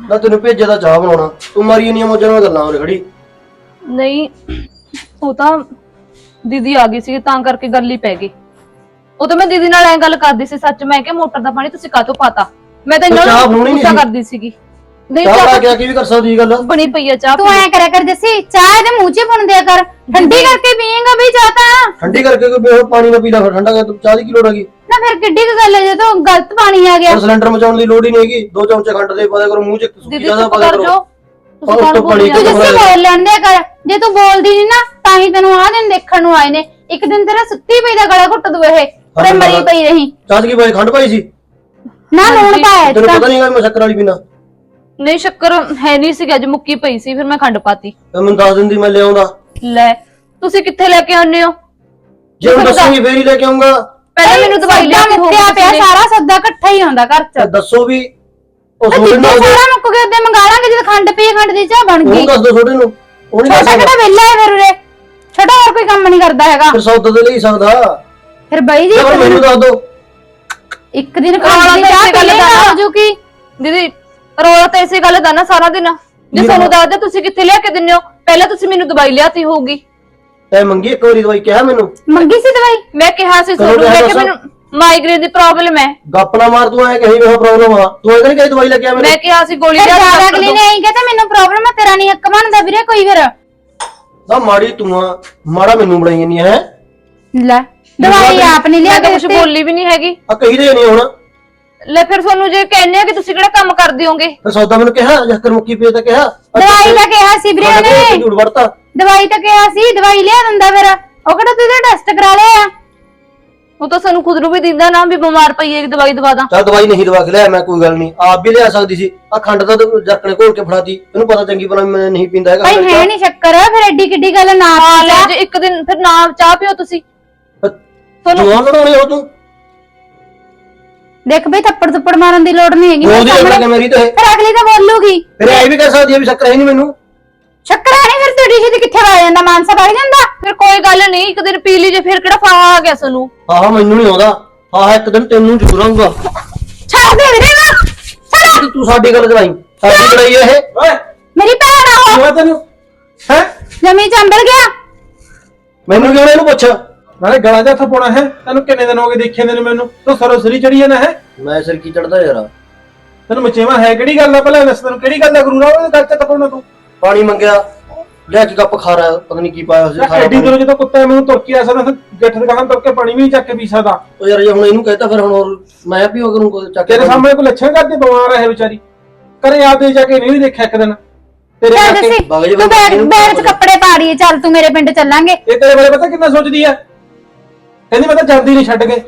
ਨਾ ਤੈਨੂੰ ਭੇਜਿਆ ਤਾਂ ਚਾਹ ਬਣਾਉਣਾ ਤੂੰ ਮਾਰੀ ਨਹੀਂ ਮੋਜਾਂ ਨਾਲ ਗੱਲਾਂ ਹੋ ਖੜੀ। ਨਹੀਂ ਉਹ ਤਾਂ ਦੀਦੀ ਆ ਗਈ ਸੀ ਤਾਂ ਕਰਕੇ ਗੱਲ ਹੀ ਪੈ ਗਈ। ਉਹ ਤਾਂ ਮੈਂ ਦੀਦੀ ਨਾਲ ਐ ਗੱਲ ਕਰਦੀ ਸੀ ਸੱਚ ਮੈਂ ਕਿ ਮੋਟਰ ਦਾ ਪਾਣੀ ਤੁਸੀਂ ਕਾਹਤੋਂ ਪਾਤਾ? ਮੈਂ ਤਾਂ ਚਾਹ ਇਹਨਾਂ ਨੂੰ ਬਣਾਉਣੀ ਗੁੱਸਾ ਨਹੀਂ ਸੀ। ਕਰਦੀ ਸੀਗੀ। ਨਹੀਂ ਚਾਹ ਚਾਹ ਕੇ ਵੀ ਕਰ ਸਕਦੀ ਗੱਲ? ਬਣੀ ਪਈ ਆ ਚਾਹ ਤੂੰ ਐ ਕਰਿਆ ਕਰ ਜੱਸੀ ਚਾਹ ਇਹਦੇ ਮੂੰਹ 'ਚ ਪਾਉਣ ਦਿਆ ਕਰ। ਠੰਡੀ ਕਰਕੇ ਪੀਏਗਾ ਵੀ ਚਾਹ ਤਾਂ। ਠੰਡੀ ਕਰਕੇ ਕੋਈ ਬੇਹੋਸ਼ ਪਾਣੀ ਨਾ ਪੀ ਲੈ ਫਿਰ ਠੰਡਾ ਕਰ ਤੂੰ ਚਾਹ ਦੀ ਕੀ ਲੋੜ ਹੈਗੀ? ਨਾ ਫਿਰ ਕਿੱਡੀ ਕੁ ਗੱਲ ਹੈ ਜਦੋਂ ਗਲਤ ਪਾਣੀ ਆ ਗਿਆ। ਸਿਲੰਡਰ ਮਚਾਉਣ ਦੀ ਲੋੜ ਹੀ ਨਹੀਂ ਹੈਗੀ। ਦੋ ਚਮਚੇ ਖੰਡ ਦੇ ਪਾ ਦਿਆ ਕਰੋ ਮੂੰਹ ਚ ਸੁੱਕੀ ਦੀਦੀ ਜ਼ਿਆਦਾ ਚੁੱਪ ਕਰ ਕਰੋ। ਜੋ ਤੁਸੀਂ ਉਹ ਕੌਣ ਉੱਤੋਂ ਬੋਲੀ ਪਾਣੀ ਤੂੰ ਜਾਂਦੇ ਹੋ? ਜੱਸੀ ਬੋਲ ਲੈਣ ਦਿਆ ਕਰ ਜੇ ਤੂੰ ਬੋਲਦੀ ਨਹੀਂ ਨਾ ਤਾਂ ਹੀ ਤੈਨੂੰ ਆਹ ਦਿਨ ਦੇਖਣ ਨੂੰ ਆਏ ਨੇ। ਇੱਕ ਦਿਨ ਤੇਰਾ ਸੁੱਤੀ ਪਈ ਦਾ ਗਲਾ ਘੁੱਟ ਦੂ ਇਹ ਤੇ ਹਾਂ, ਮਰੀ ਹਾਂ। ਪਈ ਰਹੀ। ਚਾਹ 'ਚ ਕੀ ਪਾਈ ਖੰਡ ਪਾਈ ਸੀ? ਨਾ ਲੂਣ ਪਾਇਆ ਤੈਨੂੰ ਤਾਂ ਪਤਾ ਨਹੀਂ ਮੈਂ ਸ਼ੱਕਰ ਵਾਲੀ ਪੀਣਾ ਨਹੀਂ ਸ਼ੱਕਰ ਹੈ ਨਹੀਂ ਸੀ ਅੱਜ ਮੁੱਕੀ ਪਈ ਸੀ ਫਿਰ ਮੈਂ ਖੰਡ ਪਾਤੀ। ਤਾਂ ਮੈਨੂੰ ਦੱਸ ਦਿੰਦੀ ਮੈਂ ਲਿਆਉਂਦਾ। ਲੈ ਤੁਸੀਂ ਕਿੱਥੇ ਲੈ ਕੇ ਆਉਂਦੇ ਹੋ? ਜੇ ਹੁਣ ਦੱਸੂਗੀ ਫੇਰ ਹੀ ਲੈ ਕੇ ਆਉਂਗਾ। ਪਹਿਲਾਂ ਮੈਨੂੰ ਦਵਾਈ ਲਿਆ ਕੇ ਮੁੱਕਿਆ ਪਿਆ। ਸਾਰਾ ਸੱਦਾ ਇਕੱਠਾ ਹੀ ਆਉਂਦਾ ਘਰ 'ਚ। ਤੇ ਦੱਸੋ ਵੀ ਉਹ ਤੇ ਸੋਡੇ ਨੂੰ ਸਾਰਾ ਮੁੱਕ ਗਿਆ ਉਦੋਂ ਮੰਗਾ ਲਾਂਗੇ ਜਦ ਖੰਡ ਪੀ ਖੰਡ ਦੀ ਚਾਹ ਬਣ ਗਈ। ਉਹਨੂੰ ਦੱਸ ਦੋ ਸੋਡੇ ਨੂੰ। ਉਹ ਨਹੀਂ ਦੱਸ ਛੋਟਾ ਸਕਦਾ ਕਿਹੜਾ ਵਿਹਲਾ ਹੈ ਫਿਰ ਉਰੇ? ਛੋਟਾ ਹੋਰ ਕੋਈ ਕੰਮ ਨਹੀਂ ਕਰਦਾ ਹੈਗਾ। ਫਿਰ ਸੌਦਾ ਤੇ ਲਈ ਸਕਦਾ। ਫਿਰ ਬਾਈ ਜੀ ਜੇ ਮੈਨੂੰ ਦੱਸ ਦੋ ਇੱਕ ਦਿਨ ਖੰਡ ਦੀ ਤਾਂ ਚਾਹ ਗੱਲ ਪੀ ਦਾ ਜੂਗੀ ਦੀਦੀ ਰੋਲਾ ਤਾਂ ਇਸੇ ਗੱਲ ਦਾ ਨਾ ਸਾਰਾ ਦਿਨ। ਜੇ ਤੁਹਾਨੂੰ ਦੱਸਦੇ ਤੁਸੀਂ ਕਿੱਥੇ ਲਿਆ ਕੇ ਦਿੰਦੇ ਹੋ? ਪਹਿਲਾਂ ਤੁਸੀਂ ਮੈਨੂੰ ਦਵਾਈ ਲਿਆਤੀ ਹੋਊਗੀ। ਤੈ ਮੰਗੀ ਇੱਕ ਵਾਰੀ ਦਵਾਈ ਕਿਹਾ ਮੈਨੂੰ? ਮੰਗੀ ਸੀ ਦਵਾਈ? ਮੈਂ ਕਿਹਾ ਸੀ ਤੁਹਾਨੂੰ ਮੈਂ ਕਿ। ਮੈਨੂੰ ਮਾਈਗ੍ਰੇਨ ਦੀ ਪ੍ਰੋਬਲਮ ਹੈ। ਗੱਪ ਨਾ ਮਾਰ ਤੂੰ ਐ ਕਹੀ ਮੇਰਾ ਪ੍ਰੋਬਲਮ ਆ। ਤੂੰ ਇਹਦੇ ਕਹੀ ਦਵਾਈ ਲੱਗਿਆ ਮੈਂ ਮੈਨੂੰ? ਕਿਹਾ ਸੀ ਗੋਲੀ ਲਿਆ ਕੇ ਅਗਲੀ। ਨੇ ਆਈ ਕਹਤਾ ਮੈਨੂੰ ਪ੍ਰੋਬਲਮ ਹੈ ਤੇਰਾ ਨਹੀਂ ਹੱਕ ਬਣਦਾ ਵੀਰੇ ਕੋਈ ਫਿਰ। ਤਾਂ ਮਾੜੀ ਤੂੰ ਆ ਮਾੜਾ ਮੈਨੂੰ ਬਣਾਈ ਨਹੀਂ ਹੈ? ਲੈ ਦਵਾਈ ਆਪ ਨਹੀਂ ਲਿਆ ਮੈਂ ਤਾਂ ਕੇ ਕੁਝ ਬੋਲੀ ਵੀ ਨਹੀਂ ਹੈਗੀ। ਆ ਕਹੀ ਦੇ ਨਹੀਂ ਹੁਣ। ਲੈ ਫਿਰ ਤੁਹਾਨੂੰ ਜੇ ਕਹਿੰਦੇ ਆ ਕਿ ਤੁਸੀਂ ਕਿਹੜਾ ਕੰਮ ਕਰਦੇ ਹੋਗੇ? ਫਿਰ ਸੌਦਾ ਮੈਨੂੰ ਕਿਹਾ ਜੱਕਰ ਮੁੱਕੀ ਪੇ ਤਾਂ ਕਿਹਾ। ਦਵਾਈ ਤਾਂ ਕਿਹਾ ਸੀ ਵੀਰੇ ਉਹਨੇ। ਝੂੜ ਵੜਤਾ? ਦਵਾਈ ਤਾਂ ਕਿਹਾ ਸੀ ਦਵਾਈ ਲਿਆ ਦਿੰਦਾ ਫਿਰ। ਉਹ ਕਿਹੜਾ ਤੂੰ ਇਹਦਾ ਟੈਸਟ ਕਰਾ ਲਿਆ ਉਹ ਤਾਂ ਸਾਨੂੰ ਖੁਦ ਨੂੰ ਵੀ ਦਿੰਦਾ ਨਾ ਵੀ ਬਿਮਾਰ ਪਈ ਹੈ ਦਵਾਈ ਦਵਾ ਦਾਂ। ਚੱਲ ਦਵਾਈ ਨਹੀਂ ਦਵਾ ਕੇ ਲਿਆ ਮੈਂ ਕੋਈ ਗੱਲ ਨਹੀਂ। ਆਪ ਵੀ ਲਿਆ ਸਕਦੀ ਸੀ। ਆ ਖੰਡ ਤਾਂ ਤੂੰ ਜੱਕ ਨੇ ਘੋਲ ਕੇ ਫੜਾਤੀ। ਤੈਨੂੰ ਪਤਾ ਚੰਗੀ ਭਲਾ ਮੈਂ ਨਹੀਂ ਪੀਂਦਾ ਹੈਗਾ। ਭਾਈ ਹੈ ਨਹੀਂ ਸ਼ੱਕਰ ਫਿਰ ਐਡੀ ਕਿੱਡੀ ਗੱਲ ਨਾ ਹਾਂ ਲੈ। ਜੇ। ਇੱਕ ਦਿਨ ਫਿਰ ਨਾ ਚਾਹ ਪਿਓ ਤੁਸੀਂ। ਤੁਹਾਨੂੰ ਕਢਾਉਣੀ ਹੋ ਤੂੰ? ਦੇਖ ਬਈ ਥੱਪੜ ਥੱਪੜ ਮਾਰਨ ਦੀ ਲੋੜ ਨਹੀਂ ਹੈਗੀ ਮੇਰੇ ਸਾਹਮਣੇ। ਤੇ ਫਿਰ ਅਗਲੀ ਤਾਂ ਬੋਲੂਗੀ। ਫਿਰ ਐ ਵੀ ਕਹਿ ਸਕਦੀ ਹੈ ਵੀ ਸ਼ੱਕਰ ਹੈ ਨਹੀਂ ਮੈਨੂੰ। ਸ਼ੱਕਰ ਹੈ ਨਹੀਂ ਫਿਰ ਤੇਰੀ ਜਿਹਦੀ ਕਿੱਥੇ ਵਗ ਜਾਂਦਾ? ਮਾਨਸਾ ਵਗ ਜਾਂਦਾ? ਫਿਰ ਕੋਈ ਗੱਲ ਨਹੀਂ ਇੱਕ ਦਿਨ ਪੀ ਲਈ ਜੇ ਫਿਰ ਕਿਹੜਾ ਫਾਹਾ ਆ ਗਿਆ ਸਾਨੂੰ? ਆਹ ਮੈਨੂੰ ਨਹੀਂ ਆਉਂਦਾ। ਆਹ ਇੱਕ ਦਿਨ ਤੈਨੂੰ ਜ਼ਰੂਰ ਆਊਗਾ। ਛੱਡ ਦੇ ਵੀਰੇ ਨਾ। ਛੱਡ। ਤੇ ਸਾਡੀ ਗੱਲ ਕਰਾਈ। ਸਾਡੀ ਲੜਾਈ ਇਹ। ਓਏ। ਮੇਰੀ ਭੈਣ ਆ ਉਹ। ਮੈਂ ਤੈਨੂੰ ਹੈ? ਜਮੀ ਚੰਬਲ ਗਿਆ। ਮੈਨੂੰ ਕਿਉਂ ਨੀ ਇਹਨੂੰ ਪੁੱਛ ਨਾਲੇ ਗਲਾ ਜਿਹਾ ਥਪੋਣਾ ਹੈ। ਤੈਨੂੰ ਕਿੰਨੇ ਦਿਨ ਹੋ ਗਏ ਦੇਖੇ ਤੈਨੂੰ ਮੈਨੂੰ? ਤੂੰ ਸਰੋ ਸਰੀ ਚੜੀ ਜਾਣਾ ਹੈ? ਮੈਂ ਸਿਰ ਕੀ ਚੜਦਾ ਯਾਰ? ਤੈਨੂੰ ਮਚੇਵਾ ਹੈ ਕਿਹੜੀ ਗੱਲ ਆ ਪਹਿਲਾਂ ਦੱਸ ਤੈਨੂੰ? ਕਿਹੜੀ ਗੱਲ ਦਾ ਗੁਰੂ ਰਾਹ ਗੱਲ ਤੇ ਥਪੋਣਾ ਤੂੰ? ਪਾਣੀ ਮੰਗਿਆ ਲੈ ਕੇ ਕੱਪ ਖਾ ਰਿਹਾ ਪਤਾ ਨਹੀਂ ਕੀ ਪਾਇਆ ਹੋਇਆ ਸੀ ਯਾਰ ਖਾਰਾ ਐਡੀ। ਦੂਰੋਂ ਜਦੋਂ ਕੁੱਤਾ ਮੈਨੂੰ ਤੁਰ ਕੇ ਆ ਸਕਦਾ ਗਿੱਠ ਦੇ ਗਾਹਾਂ ਤੁਰ ਕੇ ਪਾਣੀ ਵੀ ਨਹੀਂ ਚੱਕ ਕੇ ਪੀ ਸਕਦਾ। ਉਹ ਯਾਰ ਜੇ ਹੁਣ ਇਹਨੂੰ ਕਹਿਤਾ ਫਿਰ ਹੁਣ ਹੋਰ ਮੈਂ ਵੀ ਉਹ ਕਰੂੰ ਚੱਕ ਕੇ ਤੇਰੇ ਸਾਹਮਣੇ ਕੋਈ ਲੱਛਣ ਕਰਦੇ? ਬਿਮਾਰ ਹੈ ਵਿਚਾਰੀ। ਕਰੇ ਆ ਦੇ ਜਾ ਕੇ ਨਹੀਂ ਦੇਖਿਆ ਇੱਕ ਦਿਨ। ਤੇਰੇ ਚੱਲ ਕਰਕੇ ਜੱਸੀ ਬਾਗ ਜੀ ਤੂੰ ਬੈਗ ਇਹਨੂੰ ਬੈਗ 'ਚ ਬੋਲ। ਕੱਪੜੇ ਪਾ ਚੱਲ ਤੂੰ ਮੇਰੇ ਪਿੰਡ ਚੱਲਾਂਗੇ। ਇਹ ਤੇਰੇ ਬਾਰੇ ਪਤਾ ਕਿੰਨਾ ਸੋਚਦੀ ਆ? ਕਹਿੰਦੀ ਮੈਂ ਤਾਂ ਜਾਂਦੀ ਨਹੀਂ ਛੱਡ ਕੇ।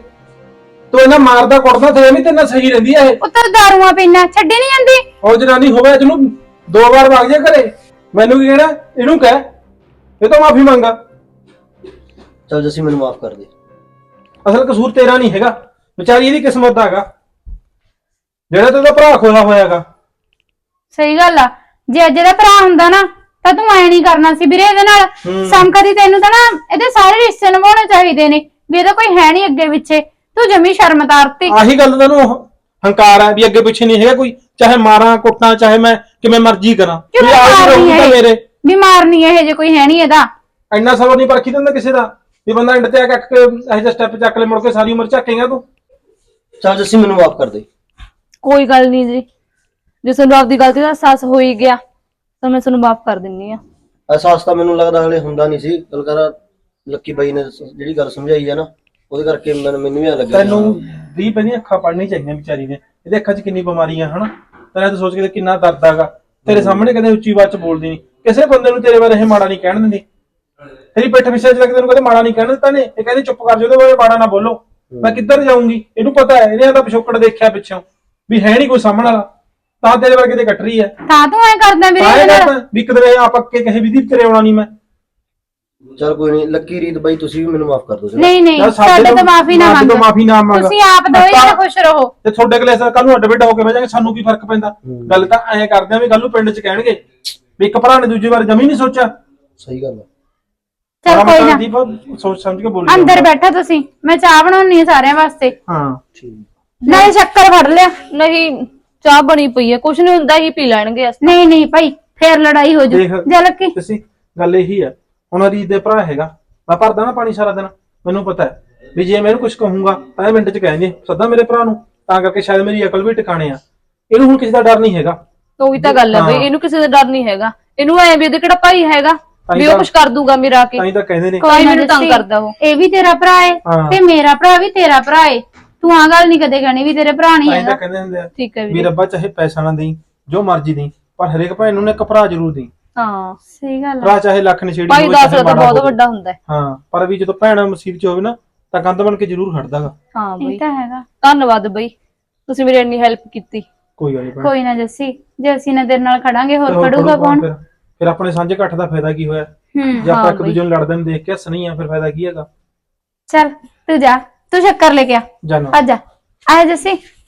ਤੂੰ ਇਹਨਾਂ ਮਾਰਦਾ ਕੁੱਟਦਾ ਤੇ ਵੀ ਤੇਨਾਂ ਸਹੀ ਰਹਿੰਦੀ ਆ ਇਹ। ਉੱਤਰ ਦਾਰੂਆਂ ਪੀਣਾ ਛੱਡੀ ਨਹੀਂ ਜਾਂਦੀ। ਉਹ ਜਨਾਨੀ ਹੋਵੇ ਜਿਹਨੂੰ ਦੋ ਵਾਰ ਵਗ ਜਾ ਘਰੇ। ਮੈਨੂੰ ਕੀ ਕਹਿਣਾ? ਇਹਨੂੰ ਕਹਿ। ਇਹ ਤਾਂ ਮਾਫੀ ਮੰਗਾ। ਚੱਲ ਜੱਸੀ ਮੈਨੂੰ ਮਾਫ ਕਰ ਦੇ। ਅਸਲ ਕਸੂਰ ਤੇਰਾ ਨਹੀਂ ਹੈਗਾ। ਵਿਚਾਰੀ ਇਹਦੀ ਕਿਸਮਤ ਦਾ ਹੈਗਾ। ਜਿਹੜਾ ਤੇ ਉਹਦਾ ਭਰਾ ਖੋਇਆ ਹੋਇਆਗਾ ਸਹੀ ਗੱਲ ਆ। ਜੇ ਅੱਜ ਦਾ ਭਰਾ ਹੁੰਦਾ ਨਾ ਤਾਂ ਤੂੰ ਐ ਨਹੀਂ ਕਰਨਾ ਸੀ ਵੀਰੇ ਇਹਦੇ ਨਾਲ। ਸੰਕਦੀ ਤੈਨੂੰ ਤਾਂ ਨਾ ਇਹਦੇ ਸਾਰੇ ਰਿਸ਼ਤੇ ਨਿਭਾਉਣੇ ਚਾਹੀਦੇ ਨੇ। ਵੀ ਇਹਦਾ ਕੋਈ ਹੈ ਨਹੀਂ ਅੱਗੇ ਪਿੱਛੇ। ਤੂੰ ਜਮੀ ਸ਼ਰਮ ਤਾਰਤੀ। ਆਹੀ ਗੱਲ ਤੈਨੂੰ ਹੰਕਾਰ ਹੈ ਵੀ ਅੱਗੇ ਪਿੱਛੇ ਨਹੀਂ ਹੈਗਾ ਕੋਈ। ਚਾਹੇ ਮਾਰਾਂ ਕੁੱਟਾਂ ਚਾਹੇ ਮੈਂ ਕਿਵੇਂ ਮਰਜ਼ੀ ਕਰਾਂ। ਕਿਉਂ ਵੀ ਆਪ ਹੀ ਮਾਰਨੀ ਰਹੂਗਾ ਹੈ ਮੇਰੇ। ਬਿਮਾਰ ਨਹੀਂ ਇਹ ਜੇ ਕੋਈ ਹੈ ਨਹੀਂ ਇਹਦਾ। ਇੰਨਾ ਸਬਰ ਨਹੀਂ ਪਰਖੀ ਦਿੰਦਾ ਕਿਸੇ ਦਾ। ਵੀ ਬੰਦਾ ਇੰਡ ਤੇ ਆ ਕੇ ਇੱਕ ਇਹੋ ਜਿਹਾ ਸਟੈਪ ਚੱਕ ਲੈ ਮੁੜ ਕੇ ਸਾਰੀ ਉਮਰ ਝਾਕੇਗਾ ਤੂੰ। ਚੱਲ ਜੱਸੀ ਮੈਨੂੰ ਮਾਫ ਕਰ ਦੇ। ਕੋਈ ਗੱਲ ਨਹੀਂ ਜੀ। ਜੇ ਤੁਹਾਨੂੰ ਆਪਦੀ ਗਲਤੀ ਦਾ ਅਹਿਸਾਸ ਹੋ ਹੀ ਗਿਆ ਤਾਂ ਮੈਂ ਤੁਹਾਨੂੰ ਮਾਫ ਕਰ ਦਿੰਨੀ ਆ। ਅਹਿਸਾਸ ਤਾਂ ਮੈਨੂੰ ਲੱਗਦਾ ਹਲੇ ਹੁੰਦਾ ਨਹੀਂ ਸੀ। ਗੱਲ ਕਰ ਲੱਕੀ ਬਾਈ ਨੇ ਜਿਹੜੀ ਗੱਲ ਸਮਝਾਈ ਹੈ ਨਾ ਉਹਦੇ ਕਰਕੇ ਮੈਨੂੰ ਮੈਨੂੰ ਵੀ ਐਂ ਲੱਗਿਆ। ਤੈਨੂੰ ਦੀ ਪਹਿਲੀ ਅੱਖਾਂ ਪੜਨੀ ਚਾਹੀਦੀਆਂ ਵਿਚਾਰੀ ਨੇ। ਇਹਦੇ ਅੱਖਾਂ 'ਚ ਕਿੰਨੀ ਬਿਮਾਰੀਆਂ ਹਨਾ? ਤੈਨੂੰ ਤਾਂ ਸੋਚ ਕੇ ਕਿੰਨਾ ਦਰਦ ਆਗਾ ਤੇਰੇ ਸਾਹਮਣੇ ਕਦੇ ਉੱਚੀ ਆਵਾਜ਼ 'ਚ ਬੋਲਦੀ ਨਹੀਂ। ਕਿਸੇ ਬੰਦੇ ਨੂੰ ਤੇਰੇ ਬਾਰੇ ਇਹ ਮਾੜਾ ਨਹੀਂ ਕਹਿਣ ਦਿੰਦੀ। ਤੇਰੀ ਪਿੱਠ ਪਿੱਛੇ ਜਦ ਤੈਨੂੰ ਕਦੇ ਮਾੜਾ ਨਹੀਂ ਕਹਿਣ ਦਿੱਤਾ ਨੇ। ਇਹ ਕਹਿੰਦੀ ਚੁੱਪ ਕਰ ਜਾ ਉਹਦੇ ਬਾਰੇ ਮਾੜਾ ਨਾ ਬੋਲੋ। ਮੈਂ ਕਿੱਧਰ ਜਾਊਂਗੀ? ਇਹਨੂੰ ਪਤਾ ਹੈ ਇਹਨੇ ਤਾਂ ਪਿਛੋਕੜ ਦੇਖਿਆ ਪਿੱਛੋਂ। ਵੀ ਹੈ ਨਹੀਂ ਕੋਈ ਸਾਹਮਣ ਵਾਲਾ। ਤਾਂ ਤੇਰੇ ਵਰਗੇ ਤੇ ਕੱਟ ਰਹੀ ਹੈ। ਤਾਂ ਤੂੰ ਐ ਕਰਦਾ ਵੀਰੇ ਵੀ ਕਿਧਰੇ ਆ ਪੱਕੇ ਕਹੇ ਵੀ ਦੀ ਤੇਰੇ ਆਉਣਾ ਨਹੀਂ ਮੈਂ। ਚੱਲ ਕੋਈ ਨਹੀਂ ਲੱਕੀ ਰੀਤ ਬਾਈ ਤੁਸੀਂ ਵੀ ਮੈਨੂੰ ਮਾਫ ਕਰ ਦਿਓ। ਨਹੀਂ ਨਹੀਂ ਯਾਰ ਸਾਡੇ ਤੋਂ ਮਾਫੀ ਨਾ ਸਾਡੇ ਤੋਂ ਮੰਗ। ਮਾਫੀ ਨਾ ਮੰਗ। ਤੁਸੀਂ ਆਪ ਦੋਈ ਆਪਾਂ- ਜਣੇ ਖੁਸ਼ ਰਹੋ। ਤੇ ਤੁਹਾਡੇ ਕੋਲੇ ਸਰ ਕੱਲ ਨੂੰ ਅੱਡ ਬਿੱਡ ਹੋ ਕੇ ਬਹਿ ਜਾਗੇ ਸਾਨੂੰ ਕੀ ਫ਼ਰਕ ਪੈਂਦਾ? ਗੱਲ ਤਾਂ ਐਂ ਕਰਦੇ ਆ ਵੀ ਕੱਲ ਨੂੰ ਪਿੰਡ 'ਚ ਕਹਿਣਗੇ ਵੀ ਇੱਕ ਭਰਾ ਨੇ ਦੂਜੀ ਵਾਰ ਜਮੀ ਨਹੀਂ ਸੋਚਿਆ। ਸਹੀ ਗੱਲ ਹੈ ਚਲ ਕੋਈ ਨਾ। ਦੀਪ ਸੋਚ ਸਮਝ ਕੇ ਬੋਲੀ ਅੰਦਰ। ਬੈਠਾ ਤੁਸੀਂ। ਮੈਂ ਚਾਹ ਬਣਾਉਣੀ ਹੈ ਸਾਰਿਆਂ ਵਾਸਤੇ। ਹਾਂ। ਠੀਕ। ਨਾਲੇ ਸ਼ੱਕਰ ਫੜ ਲਿਆ। ਨਹੀਂ ਚਾਹ ਬਣੀ ਪਈ ਹੈ ਕੁਛ ਨਹੀਂ ਹੁੰਦਾ ਹੀ ਪੀ ਲੈਣਗੇ ਅਸੀਂ। ਨਹੀਂ ਨਹੀਂ ਭਾਈ ਫੇਰ ਲੜਾਈ ਹੋ ਜੂ। ਦੇਖ। ਜਾ ਲੱਕੀ। ਤੁਸੀਂ ਗੱਲ ਇਹੀ ਹੈ ਹੁਣ ਰੀਤ ਦੇ ਭਰਾ ਹੈਗਾ। ਮੈਂ ਭਰਦਾ ਨਾ ਪਾਣੀ ਸਾਰਾ ਦਿਨ ਮੈਨੂੰ ਪਤਾ ਹੈ। ਵੀ ਜੇ ਮੈਂ ਇਹਨੂੰ ਕੁਝ ਕਹੂੰਗਾ ਤਾਂ ਇਹ ਮਿੰਟ 'ਚ ਕਹਿੰਦੇ ਸੱਦਾ ਮੇਰੇ ਭਰਾ ਨੂੰ ਤਾਂ ਕਰਕੇ ਸ਼ਾਇਦ ਮੇਰੀ ਅਕਲ ਵੀ ਟਿਕਾਣੇ ਆ। ਇਹਨੂੰ ਹੁਣ ਕਿਸੇ ਦਾ ਡਰ ਨਹੀਂ ਹੈਗਾ। ਉਹੀ ਤਾਂ ਗੱਲ ਹੈ ਬਈ। ਇਹਨੂੰ ਕਿਸੇ ਦਾ ਡਰ ਨਹੀਂ ਹੈਗਾ। ਇਹਨੂੰ ਐ ਵੀ ਇਹਦੇ ਕਿਹੜਾ ਭਾਈ ਹੈਗਾ ਵੀ ਉਹ ਤਾਂ- ਕੁਛ ਕਰ ਦੂਗਾ ਮੇਰਾ ਕੇ। ਤਾਂ ਹੀ ਤਾਂ ਕਹਿੰਦੇ ਨੇ। ਕੋਈ ਮੈਨੂੰ ਤੰਗ ਕਰਦਾ ਉਹ। ਇਹ ਵੀ ਤੇਰਾ ਭਰਾ ਹੈ ਹਾਂ। ਤੇ ਮੇਰਾ ਭਰਾ ਵੀ ਤੇਰਾ ਭਰਾ ਹੈ ਤੂੰ ਆ ਗੱਲ ਨਹੀਂ ਕਦੇ ਕਹਿਣੀ ਵੀ ਤੇਰੇ ਭਰਾ ਨਹੀਂ ਤਾਂ ਹੀ ਤਾਂ ਹੈਗਾ। ਕਹਿੰਦੇ ਹੁੰਦੇ ਆ ਠੀਕ ਹੈ ਵੀ ਵੀਰੇ। ਰੱਬਾ ਚਾਹੇ ਪੈਸਾ ਨਾ ਦੇਈ ਜੋ ਮਰਜ਼ੀ ਦੇਈ ਪਰ ਹਰੇਕ ਭੈਣ ਨੂੰ ਨਾ ਇੱਕ ਭਰਾ ਜ਼ਰੂਰ ਦੇਈ। ਹਾਂ ਸਹੀ ਗੱਲ ਹੈ ਭਰਾ ਚਾਹੇ ਲੱਖ ਨਸ਼ੇੜੀ ਭਾਈ ਹੋਵੇ, ਦਾ ਚਾਹੇ ਤਾਂ ਮਾੜਾ ਬਹੁਤ ਹੋਵੇ। ਵੱਡਾ ਹੁੰਦਾ। ਹੈ ਹਾਂ ਪਰ ਵੀ ਜਦੋਂ ਭੈਣ ਮੁਸੀਬਤ ਚ ਹੋਵੇ ਨਾ ਤਾਂ ਕੰਧ ਬਣ ਕੇ ਜ਼ਰੂਰ ਖੜਦਾਗਾ। ਹਾਂ ਇਹ ਬਈ। ਤਾਂ ਹੈਗਾ। ਧੰਨਵਾਦ ਬਈ ਤੁਸੀਂ ਮੇਰੀ ਇੰਨੀ ਹੈਲਪ ਕੀਤੀ। ਕੋਈ ਗੱਲ ਨਹੀਂ ਭੈਣ। ਕੋਈ ਨਾ ਜੱਸੀ ਜੇ ਅਸੀਂ ਨਾ ਤੇਰੇ ਨਾਲ ਖੜਾਂਗੇ ਤੇ ਹੋਰ ਖੜੂਗਾ ਖੜੂ ਕੌਣ? ਫਿਰ? ਫਿਰ ਆਪਣੇ ਸਾਂਝੇ ਇਕੱਠ ਦਾ ਫਾਇਦਾ ਕੀ ਹੋਇਆ? ਹੂੰ ਜੇ ਆਪਾਂ ਹਾਂ ਇੱਕ। ਦੂਜੇ ਨੂੰ ਲੜਦੇ ਨੂੰ ਦੇਖ ਕੇ ਹੱਸਣੀ ਆ ਫਿਰ ਫਾਇਦਾ ਕੀ ਹੈਗਾ? ਚੱਲ ਤੂੰ ਜਾ ਤੂੰ ਸ਼ੱਕਰ ਲੈ ਕੇ ਆ। ਜਾਨਾ। ਆ ਜਾ। ਆ ਜੱਸੀ।